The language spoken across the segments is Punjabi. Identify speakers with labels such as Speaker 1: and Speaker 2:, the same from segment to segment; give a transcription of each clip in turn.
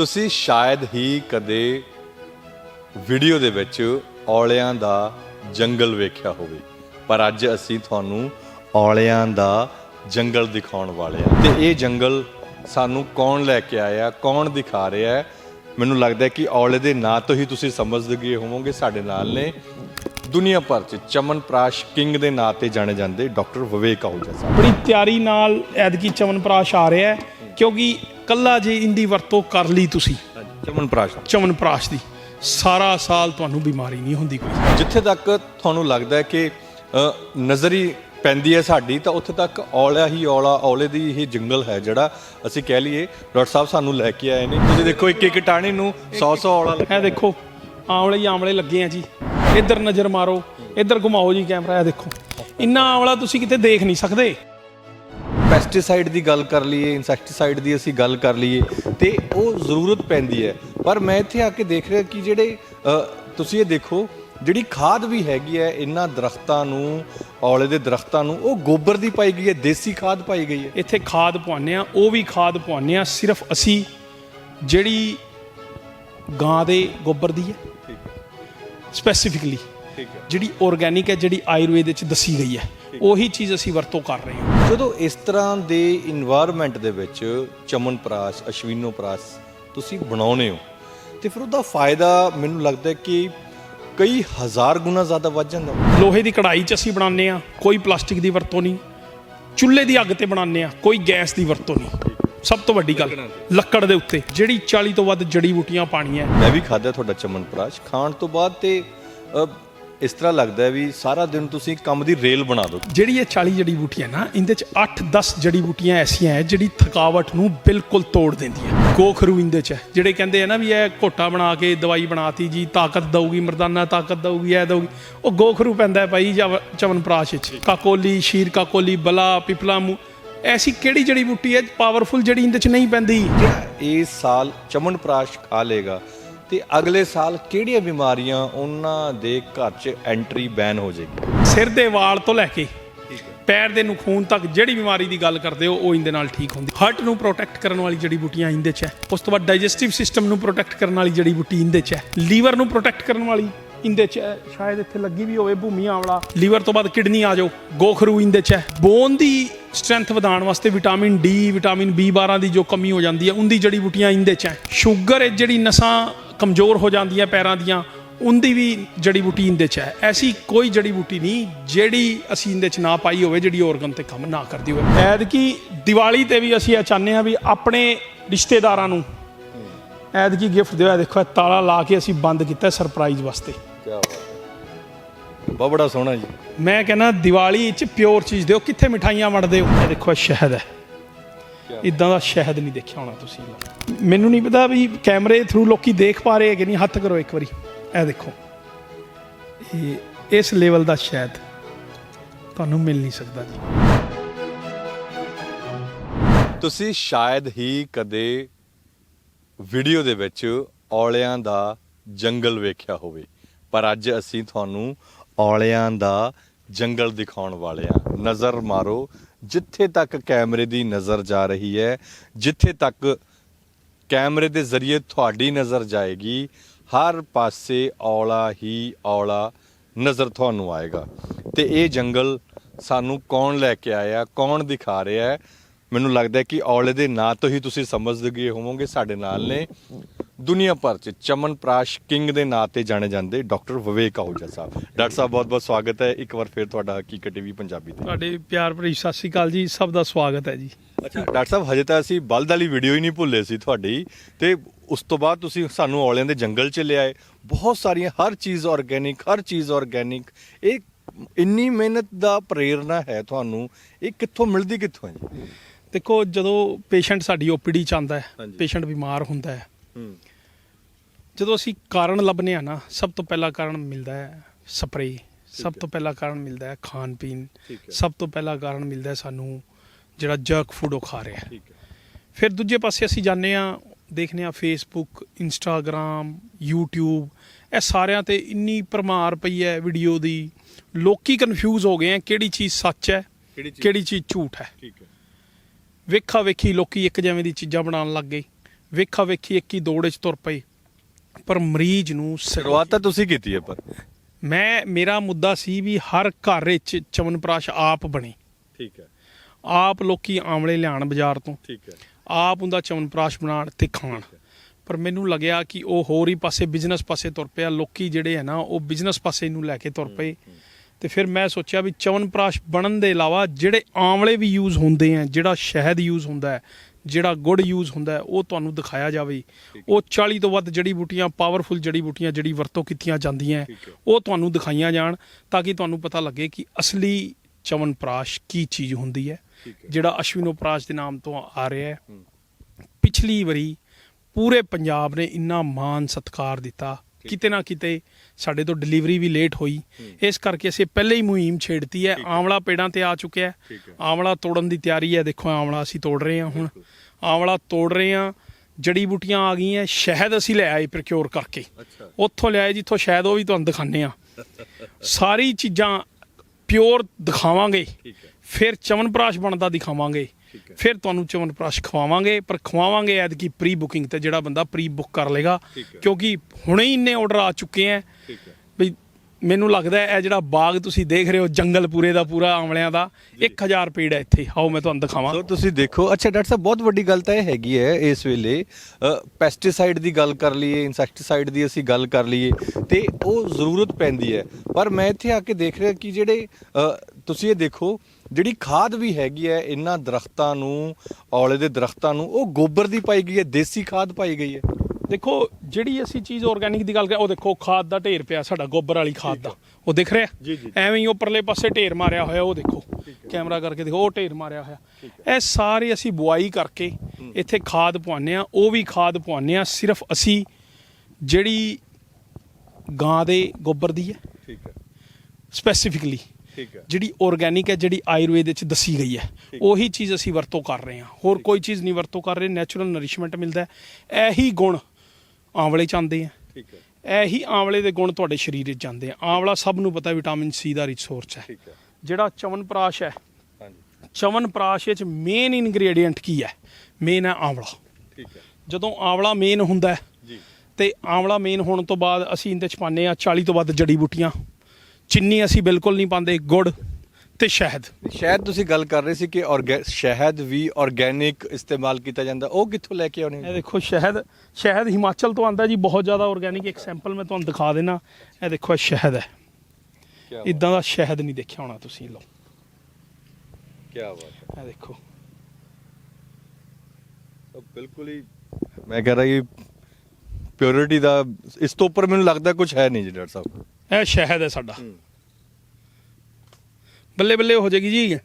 Speaker 1: ਤੁਸੀਂ ਸ਼ਾਇਦ ਹੀ ਕਦੇ ਵੀਡੀਓ ਦੇ ਵਿੱਚ ਔਲਿਆਂ ਦਾ ਜੰਗਲ ਵੇਖਿਆ ਹੋਵੇ, ਪਰ ਅੱਜ ਅਸੀਂ ਤੁਹਾਨੂੰ ਔਲਿਆਂ ਦਾ ਜੰਗਲ ਦਿਖਾਉਣ ਵਾਲੇ ਹਾਂ। ਤੇ ਇਹ ਜੰਗਲ ਸਾਨੂੰ ਕੌਣ ਲੈ ਕੇ ਆਇਆ, ਕੌਣ ਦਿਖਾ ਰਿਹਾ ਹੈ? ਮੈਨੂੰ ਲੱਗਦਾ ਹੈ ਕਿ ਔਲੇ ਦੇ ਨਾਂ ਤੋਂ ਹੀ ਤੁਸੀਂ ਸਮਝ ਗਏ ਹੋਵੋਗੇ, ਸਾਡੇ ਨਾਲ ਨੇ ਦੁਨੀਆ ਭਰ 'ਚ ਚਮਨਪ੍ਰਾਸ਼ ਕਿੰਗ ਦੇ ਨਾਂ ਤੇ ਜਾਣੇ ਜਾਂਦੇ ਡਾਕਟਰ ਵਿਵੇਕ ਆਹੂਜਾ ਸਾਹਿਬ।
Speaker 2: ਬੜੀ ਤਿਆਰੀ ਨਾਲ ਐਦਕੀ ਚਮਨਪ੍ਰਾਸ਼ ਆ ਰਿਹਾ ਹੈ। ਕਿਉਂਕਿ ਕੱਲਾ ਜੇ ਇੰਦੀ ਵਰਤੋਂ ਕਰ ਲਈ ਤੁਸੀਂ
Speaker 1: ਚਮਨਪ੍ਰਾਸ਼
Speaker 2: ਚਮਨਪ੍ਰਾਸ਼ ਦੀ। ਸਾਰਾ ਸਾਲ ਤੁਹਾਨੂੰ ਬਿਮਾਰੀ ਨਹੀਂ ਹੁੰਦੀ ਕੋਈ।
Speaker 1: ਜਿੱਥੇ ਤੱਕ ਤੁਹਾਨੂੰ ਲੱਗਦਾ ਹੈ ਕਿ ਨਜ਼ਰੀ ਪੈਂਦੀ ਹੈ ਸਾਡੀ ਤਾਂ ਉੱਥੇ ਤੱਕ ਔਲਾ ਹੀ ਔਲਾ ਔਲੇ ਦੀ ਇਹ ਜੰਗਲ ਹੈ ਜਿਹੜਾ ਅਸੀਂ ਕਹਿ ਲਈਏ ਡਾਕਟਰ ਸਾਹਿਬ ਸਾਨੂੰ ਲੈ ਕੇ ਆਏ ਨੇ। ਤੁਸੀਂ ਦੇਖੋ ਇੱਕ ਇੱਕ ਟਾਣੀ ਨੂੰ 100 100 ਔਲਾ ਲੱਗਾ
Speaker 2: ਇਹ ਦੇਖੋ ਆਂਵਲੇ ਹੀ ਆਂਵਲੇ ਲੱਗੇ ਆ ਜੀ। ਇੱਧਰ ਨਜ਼ਰ ਮਾਰੋ ਇੱਧਰ ਘੁਮਾਓ ਜੀ ਕੈਮਰਾ ਇਹ ਦੇਖੋ। ਇੰਨਾ ਆਂਵਲਾ ਤੁਸੀਂ ਕਿਤੇ ਦੇਖ ਨਹੀਂ ਸਕਦੇ।
Speaker 1: ਪੈਸਟੀਸਾਈਡ ਦੀ ਗੱਲ ਕਰ ਲਈਏ ਇਨਸੈਕਟੀਸਾਈਡ ਦੀ ਅਸੀਂ ਗੱਲ ਕਰ ਲਈਏ ਤੇ ਉਹ ਜ਼ਰੂਰਤ ਪੈਂਦੀ ਹੈ। ਪਰ ਮੈਂ ਇੱਥੇ ਆ ਕੇ ਦੇਖ ਰਿਹਾ ਕਿ ਜਿਹੜੇ ਤੁਸੀਂ ਇਹ ਦੇਖੋ ਜਿਹੜੀ ਖਾਦ ਵੀ ਹੈਗੀ ਹੈ ਇਹਨਾਂ ਦਰਖਤਾਂ ਨੂੰ ਔਲੇ ਦੇ ਦਰਖਤਾਂ ਨੂੰ ਉਹ ਗੋਬਰ ਦੀ ਪਾਈ ਗਈ ਹੈ ਦੇਸੀ ਖਾਦ ਪਾਈ ਗਈ ਹੈ।
Speaker 2: ਇੱਥੇ ਖਾਦ ਪਵਾਉਂਦੇ ਆ ਉਹ ਵੀ ਖਾਦ ਪਵਾਉਂਦੇ ਆ ਸਿਰਫ ਅਸੀਂ ਜਿਹੜੀ ਗਾਂ ਦੇ ਗੋਬਰ ਦੀ ਹੈ।
Speaker 1: ਠੀਕ ਹੈ।
Speaker 2: ਸਪੈਸੀਫਿਕਲੀ
Speaker 1: ਠੀਕ ਹੈ।
Speaker 2: ਜਿਹੜੀ ਆਰਗੈਨਿਕ ਹੈ ਜਿਹੜੀ ਆਯੁਰਵੇਦ ਵਿੱਚ ਦੱਸੀ ਗਈ ਹੈ। ਉਹੀ ਚੀਜ਼ ਅਸੀਂ ਵਰਤੋਂ ਕਰ ਰਹੇ ਹਾਂ।
Speaker 1: ਜਦੋਂ ਇਸ ਤਰ੍ਹਾਂ ਦੇ এনवायरमेंट ਦੇ ਵਿੱਚ ਚਮਨ ਪ੍ਰਾਸ਼ ਅਸ਼ਵੀਨੋ ਪ੍ਰਾਸ਼ ਤੁਸੀਂ ਬਣਾਉਨੇ ਹੋ ਤੇ ਫਿਰ ਉਹਦਾ ਫਾਇਦਾ ਮੈਨੂੰ ਲੱਗਦਾ ਕਿ ਕਈ ਹਜ਼ਾਰ ਗੁਣਾ ਜ਼ਿਆਦਾ ਵੱਧ ਜਾਂਦਾ।
Speaker 2: ਲੋਹੇ ਦੀ ਕੜਾਈ 'ਚ ਅਸੀਂ ਬਣਾਉਂਦੇ ਆ ਕੋਈ ਪਲਾਸਟਿਕ ਦੀ ਵਰਤੋਂ ਨਹੀਂ ਚੁੱਲ੍ਹੇ ਦੀ ਅੱਗ ਤੇ ਬਣਾਉਂਦੇ ਆ ਕੋਈ ਗੈਸ ਦੀ ਵਰਤੋਂ ਨਹੀਂ। ਸਭ ਤੋਂ ਵੱਡੀ ਗੱਲ ਲੱਕੜ ਦੇ ਉੱਤੇ ਜਿਹੜੀ 40 ਤੋਂ ਵੱਧ ਜੜੀ ਬੂਟੀਆਂ ਪਾਣੀਆਂ
Speaker 1: ਮੈਂ ਵੀ ਖਾਧਾ ਤੁਹਾਡਾ ਚਮਨ ਪ੍ਰਾਸ਼ ਖਾਣ ਤੋਂ ਬਾਅਦ ਤੇ ਇਸ ਤਰ੍ਹਾਂ ਲੱਗਦਾ ਹੈ ਵੀ ਸਾਰਾ ਦਿਨ ਤੁਸੀਂ ਕੰਮ ਦੀ ਰੇਲ ਬਣਾ ਦੋ
Speaker 2: ਜਿਹੜੀ ਇਹ 40 ਜੜੀ ਬੂਟੀਆਂ ਨਾ ਇਹਦੇ 'ਚ 8-10 ਜੜੀ ਬੂਟੀਆਂ ਐਸੀਆਂ ਹੈ ਜਿਹੜੀ ਥਕਾਵਟ ਨੂੰ ਬਿਲਕੁਲ ਤੋੜ ਦਿੰਦੀਆਂ ਗੋਖਰੂ ਇਹਦੇ 'ਚ ਹੈ ਜਿਹੜੇ ਕਹਿੰਦੇ ਆ ਨਾ ਵੀ ਇਹ ਘੋਟਾ ਬਣਾ ਕੇ ਦਵਾਈ ਬਣਾਤੀ ਜੀ ਤਾਕਤ ਦਊਗੀ ਮਰਦਾਨਾ ਤਾਕਤ ਦਊਗੀ ਇਹ ਦਊਗੀ। ਉਹ ਗੋਖਰੂ ਪੈਂਦਾ ਹੈ ਭਾਈ ਚਵਨਪ੍ਰਾਸ਼ ਵਿੱਚ ਕਾਕੋਲੀ ਸ਼ੀਰ ਕਾਕੋਲੀ ਬਲਾ ਪਿਪਲਾ ਮੂ ਐਸੀ ਕਿਹੜੀ ਜੜੀ ਬੂਟੀ ਹੈ ਪਾਵਰਫੁਲ ਜਿਹੜੀ ਇਹਦੇ 'ਚ ਨਹੀਂ ਪੈਂਦੀ।
Speaker 1: ਇਸ ਸਾਲ ਚਮਨਪ੍ਰਾਸ਼ ਖਾ ਲੇਗਾ ਤੇ ਅਗਲੇ ਸਾਲ ਕਿਹੜੀਆਂ ਬਿਮਾਰੀਆਂ ਉਹਨਾਂ ਦੇ ਘਰ 'ਚ ਐਂਟਰੀ ਬੈਨ ਹੋ ਜਾਏਗੀ?
Speaker 2: ਸਿਰ ਦੇ ਵਾਲ ਤੋਂ ਲੈ ਕੇ ਪੈਰ ਦੇ ਨਖੂਨ ਤੱਕ ਜਿਹੜੀ ਬਿਮਾਰੀ ਦੀ ਗੱਲ ਕਰਦੇ ਹੋ ਉਹ ਇਹਦੇ ਨਾਲ ਠੀਕ ਹੁੰਦੀ। ਹਾਰਟ ਨੂੰ ਪ੍ਰੋਟੈਕਟ ਕਰਨ ਵਾਲੀ ਜੜੀ ਬੂਟੀਆਂ ਇਹਦੇ 'ਚ ਹੈ। ਉਸ ਤੋਂ ਬਾਅਦ ਡਾਈਜੈਸਟਿਵ ਸਿਸਟਮ ਨੂੰ ਪ੍ਰੋਟੈਕਟ ਕਰਨ ਵਾਲੀ ਜੜੀ ਬੂਟੀ ਇਹਦੇ 'ਚ ਹੈ। ਲੀਵਰ ਨੂੰ ਪ੍ਰੋਟੈਕਟ ਕਰਨ ਵਾਲੀ ਇਹਦੇ 'ਚ ਸ਼ਾਇਦ ਇੱਥੇ ਲੱਗੀ ਵੀ ਹੋਵੇ ਭੂਮੀ ਆਵਲਾ। ਲੀਵਰ ਤੋਂ ਬਾਅਦ ਕਿਡਨੀ ਆ ਜਾਓ ਗੋਖਰੂ ਇਹਦੇ 'ਚ ਹੈ। ਬੋਨ ਦੀ ਸਟਰੈਂਥ ਵਧਾਉਣ ਵਾਸਤੇ ਵਿਟਾਮਿਨ ਡੀ ਵਿਟਾਮਿਨ B12 ਦੀ ਜੋ ਕਮੀ ਹੋ ਜਾਂਦੀ ਹੈ ਉਹਦੀ ਜੜੀ ਬੂਟੀਆਂ ਇਹਦੇ 'ਚ ਹੈ। ਸ਼ੂਗਰ ਜਿਹੜੀ ਨਸਾਂ ਕਮਜ਼ੋਰ ਹੋ ਜਾਂਦੀਆਂ ਪੈਰਾਂ ਦੀਆਂ ਉਹਦੀ ਵੀ ਜੜੀ ਬੂਟੀ ਇਹਦੇ 'ਚ ਹੈ। ਐਸੀ ਕੋਈ ਜੜੀ ਬੂਟੀ ਨਹੀਂ ਜਿਹੜੀ ਅਸੀਂ ਇਹਦੇ 'ਚ ਨਾ ਪਾਈ ਹੋਵੇ ਜਿਹੜੀ ਆਰਗਨ ਤੇ ਕੰਮ ਨਾ ਕਰਦੀ ਹੋਵੇ। ਐਦਕੀ ਦੀਵਾਲੀ ਤੇ ਵੀ ਅਸੀਂ ਇਹ ਚਾਹੁੰਦੇ ਹਾਂ ਵੀ ਆਪਣੇ ਰਿਸ਼ਤੇਦਾਰਾਂ ਨੂੰ ਐਦਕੀ ਗਿਫਟ ਦਿਓ। ਦੇਖੋ ਤਾਲਾ ਲਾ ਕੇ ਅਸੀਂ ਬੰਦ ਕੀਤਾ ਸਰਪ੍ਰਾਈਜ਼ ਵਾਸਤੇ।
Speaker 1: ਕੀ ਬਾਤ ਹੈ। ਬਹੁਤ ਬੜਾ ਸੋਹਣਾ ਜੀ।
Speaker 2: ਮੈਂ ਕਹਿੰਦਾ ਦੀਵਾਲੀ 'ਚ ਪਿਓਰ ਚੀਜ਼ ਦਿਓ। ਕਿੱਥੇ ਮਿਠਾਈਆਂ ਵੰਡਦੇ ਹੋ? ਦੇਖੋ ਸ਼ਹਿਦ ਹੈ। ਇਦਾਂ ਦਾ ਸ਼ਹਿਦ ਨਹੀਂ ਦੇਖਿਆ ਹੋਣਾ ਤੁਸੀਂ ਮੈਨੂੰ ਨਹੀਂ ਪਤਾ ਵੀ ਕੈਮਰੇ ਥਰੂ ਲੋਕੀ ਦੇਖ ਪਾ ਰਹੇ ਕਿ ਨਹੀਂ ਹੱਥ ਕਰੋ ਇੱਕ ਵਾਰੀ। ਇਹ ਦੇਖੋ। ਇਹ ਇਸ ਲੈਵਲ ਦਾ ਸ਼ਹਿਦ ਤੁਹਾਨੂੰ ਮਿਲ ਨਹੀਂ ਸਕਦਾ ਜੀ।
Speaker 1: ਤੁਸੀਂ ਸ਼ਾਇਦ ਹੀ ਕਦੇ ਵੀਡੀਓ ਦੇ ਵਿੱਚ ਔਲਿਆਂ ਦਾ ਜੰਗਲ ਵੇਖਿਆ ਹੋਵੇ ਪਰ ਅੱਜ ਅਸੀਂ ਤੁਹਾਨੂੰ ਔਲਿਆਂ ਦਾ ਜੰਗਲ ਦਿਖਾਉਣ ਵਾਲੇ ਹਾਂ। ਨਜ਼ਰ ਮਾਰੋ ਜਿੱਥੇ ਤੱਕ ਕੈਮਰੇ ਦੀ ਨਜ਼ਰ ਜਾ ਰਹੀ ਹੈ, ਜਿੱਥੇ ਤੱਕ ਕੈਮਰੇ ਦੇ ਜ਼ਰੀਏ ਤੁਹਾਡੀ ਨਜ਼ਰ ਜਾਏਗੀ, ਹਰ ਪਾਸੇ ਔਲਾ ਹੀ ਔਲਾ ਨਜ਼ਰ ਤੁਹਾਨੂੰ ਆਏਗਾ। ਤੇ ਇਹ ਜੰਗਲ ਸਾਨੂੰ ਕੌਣ ਲੈ ਕੇ ਆਇਆ, ਕੌਣ ਦਿਖਾ ਰਿਹਾ ਹੈ? ਮੈਨੂੰ ਲੱਗਦਾ ਕਿ ਔਲੇ ਦੇ ਨਾਂ ਤੋਂ ਹੀ ਤੁਸੀਂ ਸਮਝ ਗਏ ਹੋਵੋਗੇ, ਸਾਡੇ ਨਾਲ ਨੇ। ਦੁਨੀਆ ਭਰ 'ਚ ਚਮਨਪ੍ਰਾਸ਼ ਕਿੰਗ ਦੇ ਨਾਂ ਤੇ ਜਾਣੇ ਜਾਂਦੇ ਡਾਕਟਰ ਵਿਵੇਕ ਆਹੂਜਾ ਸਾਹਿਬ। ਡਾਕਟਰ ਸਾਹਿਬ ਬਹੁਤ-ਬਹੁਤ ਸਵਾਗਤ ਹੈ। ਇੱਕ ਵਾਰ ਫਿਰ ਤੁਹਾਡਾ ਹਕੀਕਤ ਟੀਵੀ ਪੰਜਾਬੀ ਤੇ।
Speaker 2: ਤੁਹਾਡੇ ਪਿਆਰ ਭਰੀ ਸਤਿ ਸ਼੍ਰੀ ਅਕਾਲ ਜੀ ਸਭ ਦਾ ਸਵਾਗਤ ਹੈ ਜੀ।
Speaker 1: ਅੱਛਾ ਡਾਕਟਰ ਸਾਹਿਬ ਹਜੇ ਤਾਂ ਅਸੀਂ ਬਲਦ ਵਾਲੀ ਵੀਡੀਓ ਹੀ ਨਹੀਂ ਭੁੱਲੇ ਸੀ ਤੁਹਾਡੀ। ਤੇ ਉਸ ਤੋਂ ਬਾਅਦ ਤੁਸੀਂ ਸਾਨੂੰ ਔਲਿਆਂ ਦੇ ਜੰਗਲ 'ਚ ਲਿਆਏ ਬਹੁਤ ਸਾਰੀਆਂ ਹਰ ਚੀਜ਼ ਆਰਗੇਨਿਕ ਹਰ ਚੀਜ਼ ਆਰਗੇਨਿਕ ਇਹ ਇੰਨੀ ਮਿਹਨਤ ਦਾ ਪ੍ਰੇਰਣਾ ਹੈ ਤੁਹਾਨੂੰ। ਇਹ ਕਿੱਥੋਂ ਮਿਲਦੀ ਕਿੱਥੋਂ ਹੈ ਜੀ?
Speaker 2: ਦੇਖੋ ਜਦੋਂ ਪੇਸ਼ੈਂਟ ਸਾਡੀ ਓਪੀਡੀ ਚ ਆਉਂਦਾ ਹੈ। ਪੇਸ਼ੈਂਟ ਬਿਮਾਰ ਹੁੰਦਾ ਹੈ
Speaker 1: ਹੂੰ।
Speaker 2: ਜਦੋਂ ਅਸੀਂ ਕਾਰਨ ਲੱਭਨੇ ਆ ਨਾ ਸਭ ਤੋਂ ਪਹਿਲਾ ਕਾਰਨ ਮਿਲਦਾ ਹੈ ਸਪਰੇ ਸਭ ਤੋਂ ਪਹਿਲਾ ਕਾਰਨ ਮਿਲਦਾ ਹੈ ਖਾਣ ਪੀਣ। ਸਭ ਤੋਂ ਪਹਿਲਾ ਕਾਰਨ ਮਿਲਦਾ ਹੈ ਸਾਨੂੰ ਜਿਹੜਾ ਜਰਕ ਫੂਡ ਉਹ ਖਾ ਰਿਹਾ ਫਿਰ ਦੂਜੇ ਪਾਸੇ ਅਸੀਂ ਜਾਂਦੇ ਆ ਦੇਖਨੇ ਆ ਫੇਸਬੁੱਕ ਇੰਸਟਾਗ੍ਰam YouTube ਇਹ ਸਾਰਿਆਂ ਤੇ ਇੰਨੀ ਭਰਮਾਰ ਪਈ ਹੈ ਵੀਡੀਓ ਦੀ। ਲੋਕੀ ਕਨਫਿਊਜ਼ ਹੋ ਗਏ ਆ ਕਿਹੜੀ ਚੀਜ਼ ਸੱਚ ਹੈ
Speaker 1: ਕਿਹੜੀ ਚੀਜ਼?
Speaker 2: ਕਿਹੜੀ ਚੀਜ਼ ਝੂਠ ਹੈ।
Speaker 1: ਠੀਕ ਹੈ।
Speaker 2: ਵੇਖਾ ਵੇਖੀ ਲੋਕੀ ਇੱਕ ਜਿਵੇਂ ਦੀ ਚੀਜ਼ਾਂ ਬਣਾਉਣ ਲੱਗ ਗਏ। ਵੇਖਾ ਵੇਖੀ ਇੱਕ ਹੀ ਦੌੜ 'ਚ ਤੁਰ ਪਏ। ਪਰ ਮਰੀਜ਼ ਨੂੰ ਸਿਰ-
Speaker 1: ਸ਼ੁਰੂਆਤ ਤਾਂ ਤੁਸੀਂ ਕੀਤੀ ਹੈ ਪਰ।
Speaker 2: ਮੈਂ ਮੇਰਾ ਮੁੱਦਾ ਸੀ ਵੀ ਹਰ ਘਰ ਵਿੱਚ ਚਵਨਪ੍ਰਾਸ਼ ਆਪ ਬਣੇ।
Speaker 1: ਠੀਕ ਹੈ।
Speaker 2: ਆਪ ਲੋਕੀ ਆਮਲੇ ਲਿਆਣ ਬਾਜ਼ਾਰ ਤੋਂ।
Speaker 1: ਠੀਕ ਹੈ।
Speaker 2: ਆਪ ਉਹਦਾ ਚਵਨਪ੍ਰਾਸ਼ ਬਣਾਉਣ ਤੇ ਖਾਣ। ਪਰ ਮੈਨੂੰ ਲੱਗਿਆ ਕਿ ਉਹ ਹੋਰ ਹੀ ਪਾਸੇ ਬਿਜ਼ਨਸ ਪਾਸੇ ਤੁਰ ਪਿਆ। ਲੋਕੀ ਜਿਹੜੇ ਹੈ ਨਾ ਉਹ ਬਿਜ਼ਨਸ ਪਾਸੇ ਨੂੰ ਲੈ ਕੇ ਤੁਰ ਪਏ। ਤੇ ਫਿਰ ਮੈਂ ਸੋਚਿਆ ਵੀ ਚਵਨਪ੍ਰਾਸ਼ ਬਣਨ ਦੇ ਇਲਾਵਾ ਜਿਹੜੇ ਆਮਲੇ ਵੀ ਯੂਜ਼ ਹੁੰਦੇ ਆ ਜਿਹੜਾ ਸ਼ਹਿਦ ਯੂਜ਼ ਹੁੰਦਾ ਹੈ ਜਿਹੜਾ ਗੁੜ ਯੂਜ਼ ਹੁੰਦਾ ਹੈ ਉਹ ਤੁਹਾਨੂੰ ਦਿਖਾਇਆ ਜਾਵੇ ਉਹ 40 ਤੋਂ ਵੱਧ ਜੜੀ ਬੂਟੀਆਂ ਪਾਵਰਫੁਲ ਜੜੀ ਬੂਟੀਆਂ ਜਿਹੜੀ ਵਰਤੋਂ ਕੀਤੀਆਂ ਜਾਂਦੀਆਂ। ਉਹ ਤੁਹਾਨੂੰ ਦਿਖਾਈਆਂ ਜਾਣ ਤਾਂ ਕਿ ਤੁਹਾਨੂੰ ਪਤਾ ਲੱਗੇ ਕਿ ਅਸਲੀ ਚਵਨਪ੍ਰਾਸ਼ ਕੀ ਚੀਜ਼ ਹੁੰਦੀ ਹੈ। ਜਿਹੜਾ ਅਸ਼ਵਿਨੋਪਰਾਸ਼ ਦੇ ਨਾਮ ਤੋਂ ਆ ਰਿਹਾ ਹੈ ਪਿਛਲੀ ਵਾਰੀ ਪੂਰੇ ਪੰਜਾਬ ਨੇ ਇੰਨਾ ਮਾਣ ਸਤਿਕਾਰ ਦਿੱਤਾ ਕਿਤੇ ਨਾ ਕਿਤੇ ਸਾਡੇ ਤੋਂ ਡਿਲੀਵਰੀ ਵੀ ਲੇਟ ਹੋਈ। ਇਸ ਕਰਕੇ ਅਸੀਂ ਪਹਿਲੇ ਹੀ ਮੁਹਿੰਮ ਛੇੜਤੀ ਹੈ। ਆਮਲਾ ਪੇੜਾਂ ਤੇ ਆ ਚੁੱਕਿਆ ਹੈ। ਆਮਲਾ ਤੋੜਨ ਦੀ ਤਿਆਰੀ ਹੈ। ਦੇਖੋ ਆਮਲਾ ਅਸੀਂ ਤੋੜ ਰਹੇ ਹਾਂ ਹੁਣ। ਆਮਲਾ ਤੋੜ ਰਹੇ ਹਾਂ। ਜੜੀ ਬੂਟੀਆਂ ਆ ਗਈਆਂ। ਸ਼ਹਿਦ ਅਸੀਂ ਲੈ ਆਏ ਪ੍ਰੋਕਿਉਰ ਕਰਕੇ। ਉੱਥੋਂ ਲਿਆਏ ਜਿੱਥੋਂ ਸ਼ਾਇਦ ਉਹ ਵੀ ਤੁਹਾਨੂੰ ਦਿਖਾਣੇ ਆ ਸਾਰੀ ਚੀਜ਼ਾਂ ਪਿਓਰ ਦਿਖਾਵਾਂਗੇ। ਫਿਰ ਚਵਨਪ੍ਰਾਸ਼ ਬਣਦਾ ਦਿਖਾਵਾਂਗੇ। ਫਿਰ ਤੁਹਾਨੂੰ ਚਵਨਪ੍ਰਾਸ਼ ਖਵਾਵਾਂਗੇ ਪਰ ਖਵਾਵਾਂਗੇ ਐਤਕੀ ਪ੍ਰੀ ਬੁਕਿੰਗ ਤੇ ਜਿਹੜਾ ਬੰਦਾ ਪ੍ਰੀ ਬੁੱਕ ਕਰ ਲੇਗਾ। ਕਿਉਂਕਿ ਹੁਣੇ ਹੀ ਇੰਨੇ ਆਰਡਰ ਆ ਚੁੱਕੇ ਹੈ। ਵੀ ਮੈਨੂੰ ਲੱਗਦਾ ਇਹ ਜਿਹੜਾ ਬਾਗ ਤੁਸੀਂ ਦੇਖ ਰਹੇ ਹੋ ਜੰਗਲ ਪੂਰੇ ਦਾ ਪੂਰਾ ਆਮਲਿਆਂ ਦਾ 1000 ਪੇੜ ਹੈ ਇੱਥੇ। ਆਓ ਮੈਂ ਤੁਹਾਨੂੰ ਦਿਖਾਵਾਂ।
Speaker 1: ਸੋ ਤੁਸੀਂ ਦੇਖੋ ਅੱਛਾ ਡਾਕਟਰ ਸਾਹਿਬ ਬਹੁਤ ਵੱਡੀ ਗੱਲ ਤਾਂ ਇਹ ਹੈਗੀ ਹੈ ਇਸ ਵੇਲੇ। ਪੈਸਟੀਸਾਈਡ ਦੀ ਗੱਲ ਕਰ ਲਈਏ ਇਨਸੈਕਟੀਸਾਈਡ ਦੀ ਅਸੀਂ ਗੱਲ ਕਰ ਲਈਏ ਤੇ ਉਹ ਜ਼ਰੂਰਤ ਪੈਂਦੀ ਹੈ ਪਰ ਮੈਂ ਇੱਥੇ ਆ ਕੇ ਦੇਖ ਰਿਹਾ ਕਿ ਜਿਹੜੇ ਤੁਸੀਂ ਇਹ ਦੇਖੋ ਜਿਹੜੀ ਖਾਦ ਵੀ ਹੈਗੀ ਹੈ ਇਹਨਾਂ ਦਰਖਤਾਂ ਨੂੰ ਔਲੇ ਦੇ ਦਰਖਤਾਂ ਨੂੰ ਉਹ ਗੋਬਰ ਦੀ ਪਾਈ ਗਈ ਹੈ ਦੇਸੀ ਖਾਦ ਪਾਈ ਗਈ ਹੈ।
Speaker 2: ਦੇਖੋ ਜਿਹੜੀ ਅਸੀਂ ਚੀਜ਼ ਆਰਗੈਨਿਕ ਦੀ ਗੱਲ ਕਰ ਉਹ ਦੇਖੋ ਖਾਦ ਦਾ ਢੇਰ ਪਿਆ ਸਾਡਾ ਗੋਬਰ ਵਾਲੀ ਖਾਦ ਦਾ। ਉਹ ਦਿਖ ਰਿਹਾ। ਐਵੇਂ ਹੀ ਉਹ ਪਰਲੇ ਪਾਸੇ ਢੇਰ ਮਾਰਿਆ ਹੋਇਆ ਉਹ ਦੇਖੋ। ਕੈਮਰਾ ਕਰਕੇ ਦੇਖੋ ਉਹ ਢੇਰ ਮਾਰਿਆ ਹੋਇਆ। ਇਹ ਸਾਰੇ ਅਸੀਂ ਬੁਆਈ ਕਰਕੇ ਇੱਥੇ ਖਾਦ ਪਵਾਉਂਦੇ ਆ ਉਹ ਵੀ ਖਾਦ ਪਵਾਉਂਦੇ ਆ ਸਿਰਫ ਅਸੀਂ ਜਿਹੜੀ ਗਾਂ ਦੇ ਗੋਬਰ ਦੀ ਹੈ।
Speaker 1: ਠੀਕ ਹੈ।
Speaker 2: ਸਪੈਸੀਫਿਕਲੀ
Speaker 1: ਠੀਕ ਹੈ।
Speaker 2: ਜਿਹੜੀ ਆਰਗੈਨਿਕ ਹੈ ਜਿਹੜੀ ਆਯੁਰਵੇਦ ਵਿੱਚ ਦੱਸੀ ਗਈ ਹੈ ਉਹੀ ਚੀਜ਼ ਅਸੀਂ ਵਰਤੋਂ ਕਰ ਰਹੇ ਹਾਂ। ਹੋਰ ਕੋਈ ਚੀਜ਼ ਨਹੀਂ ਵਰਤੋਂ ਕਰ ਰਹੇ ਨੈਚੁਰਲ ਨਰਿਸ਼ਮੈਂਟ ਮਿਲਦਾ ਹੈ। ਇਹੀ ਗੁਣ ਆਂਵਲੇ ਚ ਆਉਂਦੇ ਆ।
Speaker 1: ਠੀਕ ਹੈ।
Speaker 2: ਇਹੀ ਆਂਵਲੇ ਦੇ ਗੁਣ ਤੁਹਾਡੇ ਸਰੀਰ ਵਿੱਚ ਜਾਂਦੇ ਆ। ਆਂਵਲਾ ਸਭ ਨੂੰ ਪਤਾ ਵਿਟਾਮਿਨ ਸੀ ਦਾ ਰਿਚ ਸੋਰਸ ਹੈ।
Speaker 1: ਠੀਕ ਹੈ।
Speaker 2: ਜਿਹੜਾ ਚਵਨਪ੍ਰਾਸ਼ ਹੈ
Speaker 1: ਹਾਂਜੀ।
Speaker 2: ਚਵਨਪ੍ਰਾਸ਼ ਵਿੱਚ ਮੇਨ ਇਨਗਰੀਡੀਐਂਟ ਕੀ ਹੈ? ਮੇਨ ਹੈ ਆਂਵਲਾ।
Speaker 1: ਠੀਕ ਹੈ।
Speaker 2: ਜਦੋਂ ਆਂਵਲਾ ਮੇਨ ਹੁੰਦਾ ਹੈ
Speaker 1: ਜੀ।
Speaker 2: ਤੇ ਆਂਵਲਾ ਮੇਨ ਹੋਣ ਤੋਂ ਬਾਅਦ ਅਸੀਂ ਇਹਦੇ ਚ ਪਾਉਂਦੇ ਆ 40 ਤੋਂ ਵੱਧ ਜੜੀ ਬੂਟੀਆਂ। ਚੀਨੀ ਅਸੀਂ ਬਿਲਕੁਲ ਨਹੀਂ ਪਾਉਂਦੇ ਗੁੜ ਤੇ ਸ਼ਹਿਦ।
Speaker 1: ਸ਼ਾਇਦ ਤੁਸੀਂ ਗੱਲ ਕਰ ਰਹੇ ਸੀ ਕਿ ਸ਼ਹਿਦ ਵੀ ਆਰਗੈਨਿਕ ਇਸਤੇਮਾਲ ਕੀਤਾ ਜਾਂਦਾ ਉਹ ਕਿੱਥੋਂ ਲੈ ਕੇ ਆਉਣੇ
Speaker 2: ਇਹ ਦੇਖੋ ਸ਼ਹਿਦ ਸ਼ਹਿਦ ਹਿਮਾਚਲ ਤੋਂ ਆਂਦਾ ਜੀ ਬਹੁਤ ਜ਼ਿਆਦਾ ਆਰਗੈਨਿਕ ਇੱਕ ਸੈਂਪਲ ਮੈਂ ਤੁਹਾਨੂੰ ਦਿਖਾ ਦੇਣਾ ਇਹ ਦੇਖੋ ਇਹ ਸ਼ਹਿਦ ਹੈ। ਇਦਾਂ ਦਾ ਸ਼ਹਿਦ ਨਹੀਂ ਦੇਖਿਆ ਹੋਣਾ ਤੁਸੀਂ ਲਓ।
Speaker 1: ਕੀ ਬਾਤ ਹੈ।
Speaker 2: ਇਹ ਦੇਖੋ।
Speaker 1: ਬਿਲਕੁਲ ਹੀ ਮੈਂ ਕਹਿ ਰਿਹਾ ਕਿ ਪਿਓਰਿਟੀ ਦਾ ਇਸ ਤੋਂ ਉੱਪਰ ਮੈਨੂੰ ਲੱਗਦਾ ਕੁਝ ਹੈ ਨਹੀਂ ਜੀ ਡਾਕਟਰ ਸਾਹਿਬ।
Speaker 2: ਇਹ ਸ਼ਹਿਦ ਹੈ ਸਾਡਾ। ਬੱਲੇ ਬੱਲੇ ਹੋ ਜਾਏਗੀ ਜੀ।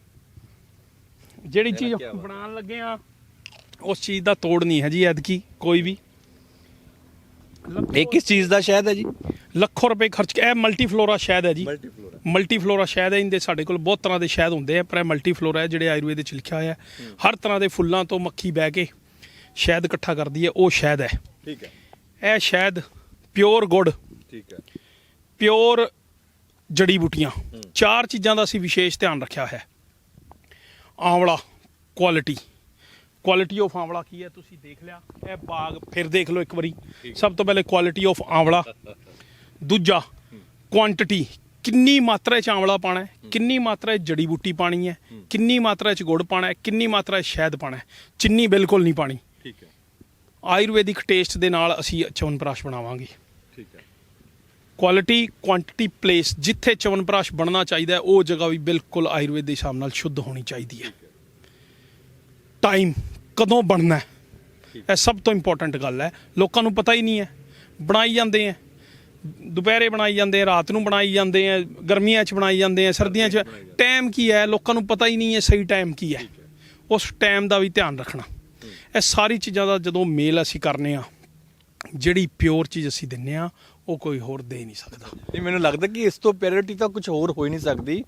Speaker 2: ਜਿਹੜੀ ਚੀਜ਼ ਬਣਾਉਣ ਲੱਗੇ ਆ ਉਸ ਚੀਜ਼ ਦਾ ਤੋੜ ਨਹੀਂ ਹੈ ਜੀ ਐਤਕੀ ਕੋਈ ਵੀ।
Speaker 1: ਇਹ ਕਿਸ ਚੀਜ਼ ਦਾ ਸ਼ਹਿਦ ਹੈ ਜੀ?
Speaker 2: ਲੱਖੋਂ ਰੁਪਏ ਖਰਚ ਕੇ ਇਹ ਮਲਟੀ ਫਲੋਰਾ ਸ਼ਹਿਦ ਹੈ ਜੀ।
Speaker 1: ਮਲਟੀਫਲੋਰਾ
Speaker 2: ਮਲਟੀ ਫਲੋਰਾ ਸ਼ਹਿਦ ਹੈ ਇਹਦੇ ਸਾਡੇ ਕੋਲ ਬਹੁਤ ਤਰ੍ਹਾਂ ਦੇ ਸ਼ਹਿਦ ਹੁੰਦੇ ਆ ਪਰ ਇਹ ਮਲਟੀ ਫਲੋਰਾ ਹੈ ਜਿਹੜੇ ਆਯੁਰਵੇਦ ਵਿੱਚ ਲਿਖਿਆ ਹੋਇਆ ਹਰ ਤਰ੍ਹਾਂ ਦੇ ਫੁੱਲਾਂ ਤੋਂ ਮੱਖੀ ਬਹਿ ਕੇ ਸ਼ਹਿਦ ਇਕੱਠਾ ਕਰਦੀ ਹੈ ਉਹ ਸ਼ਹਿਦ ਹੈ।
Speaker 1: ਠੀਕ ਹੈ।
Speaker 2: ਇਹ ਸ਼ਹਿਦ ਪਿਓਰ ਗੁੜ।
Speaker 1: ਠੀਕ ਹੈ।
Speaker 2: ਪਿਓਰ ਜੜੀ ਬੂਟੀਆਂ। ਚਾਰ ਚੀਜ਼ਾਂ ਦਾ ਅਸੀਂ ਵਿਸ਼ੇਸ਼ ਧਿਆਨ ਰੱਖਿਆ ਹੈ। ਆਂਵਲਾ ਕੁਆਲਿਟੀ ਕੁਆਲਿਟੀ ਆਫ ਆਂਵਲਾ ਕੀ ਹੈ? ਤੁਸੀਂ ਦੇਖ ਲਿਆ। ਇਹ ਬਾਗ ਫਿਰ ਦੇਖ ਲਓ ਇੱਕ ਵਾਰੀ। ਸਭ ਤੋਂ ਪਹਿਲੇ ਕੁਆਲਿਟੀ ਆਫ ਆਂਵਲਾ। ਦੂਜਾ ਕੁਆਂਟੀਟੀ ਕਿੰਨੀ ਮਾਤਰਾ ਚ ਆਂਵਲਾ ਪਾਣਾ ਹੈ? ਕਿੰਨੀ ਮਾਤਰਾ ਚ ਜੜੀ ਬੂਟੀ ਪਾਣੀ ਹੈ। ਕਿੰਨੀ ਮਾਤਰਾ ਚ ਗੁੜ ਪਾਣਾ ਹੈ? ਕਿੰਨੀ ਮਾਤਰਾ ਚ ਸ਼ਹਿਦ ਪਾਣਾ ਹੈ? ਚੀਨੀ ਬਿਲਕੁਲ ਨਹੀਂ ਪਾਣੀ।
Speaker 1: ਠੀਕ ਹੈ।
Speaker 2: ਆਯੁਰਵੈਦਿਕ ਟੇਸਟ ਦੇ ਨਾਲ ਅਸੀਂ ਚਵਨਪ੍ਰਾਸ਼ ਬਣਾਵਾਂਗੇ।
Speaker 1: ਠੀਕ ਹੈ।
Speaker 2: ਕੁਆਲਿਟੀ ਕੁਆਂਟੀਟੀ ਪਲੇਸ ਜਿੱਥੇ ਚਵਨਪ੍ਰਾਸ਼ ਬਣਨਾ ਚਾਹੀਦਾ ਉਹ ਜਗ੍ਹਾ ਵੀ ਬਿਲਕੁਲ ਆਯੁਰਵੇਦ ਦੇ ਹਿਸਾਬ ਨਾਲ ਸ਼ੁੱਧ ਹੋਣੀ ਚਾਹੀਦੀ ਹੈ। ਟਾਈਮ ਕਦੋਂ ਬਣਨਾ ਇਹ ਸਭ ਤੋਂ ਇੰਪੋਰਟੈਂਟ ਗੱਲ ਹੈ। ਲੋਕਾਂ ਨੂੰ ਪਤਾ ਹੀ ਨਹੀਂ ਹੈ। ਬਣਾਈ ਜਾਂਦੇ ਆ ਦੁਪਹਿਰੇ ਬਣਾਈ ਜਾਂਦੇ ਆ ਰਾਤ ਨੂੰ ਬਣਾਈ ਜਾਂਦੇ ਆ ਗਰਮੀਆਂ 'ਚ ਬਣਾਈ ਜਾਂਦੇ ਆ ਸਰਦੀਆਂ 'ਚ ਟਾਈਮ ਕੀ ਹੈ? ਲੋਕਾਂ ਨੂੰ ਪਤਾ ਹੀ ਨਹੀਂ ਹੈ ਸਹੀ ਟਾਈਮ ਕੀ ਹੈ। ਉਸ ਟਾਈਮ ਦਾ ਵੀ ਧਿਆਨ ਰੱਖਣਾ। ਇਹ ਸਾਰੀ ਚੀਜ਼ਾਂ ਦਾ ਜਦੋਂ ਮੇਲ ਅਸੀਂ ਕਰਨੇ ਆ, ਜਿਹੜੀ ਪਿਓਰ ਚੀਜ਼ ਅਸੀਂ ਦਿੰਨੇ ਆ, ਉਹ ਕੋਈ ਹੋਰ ਦੇ ਨਹੀਂ ਸਕਦਾ।
Speaker 1: ਨਹੀਂ, ਮੈਨੂੰ ਲੱਗਦਾ ਕਿ ਇਸ ਤੋਂ ਪਿਓਰਿਟੀ ਤਾਂ ਕੁਝ ਹੋਰ ਹੋ ਹੀ ਨਹੀਂ ਸਕਦੀ।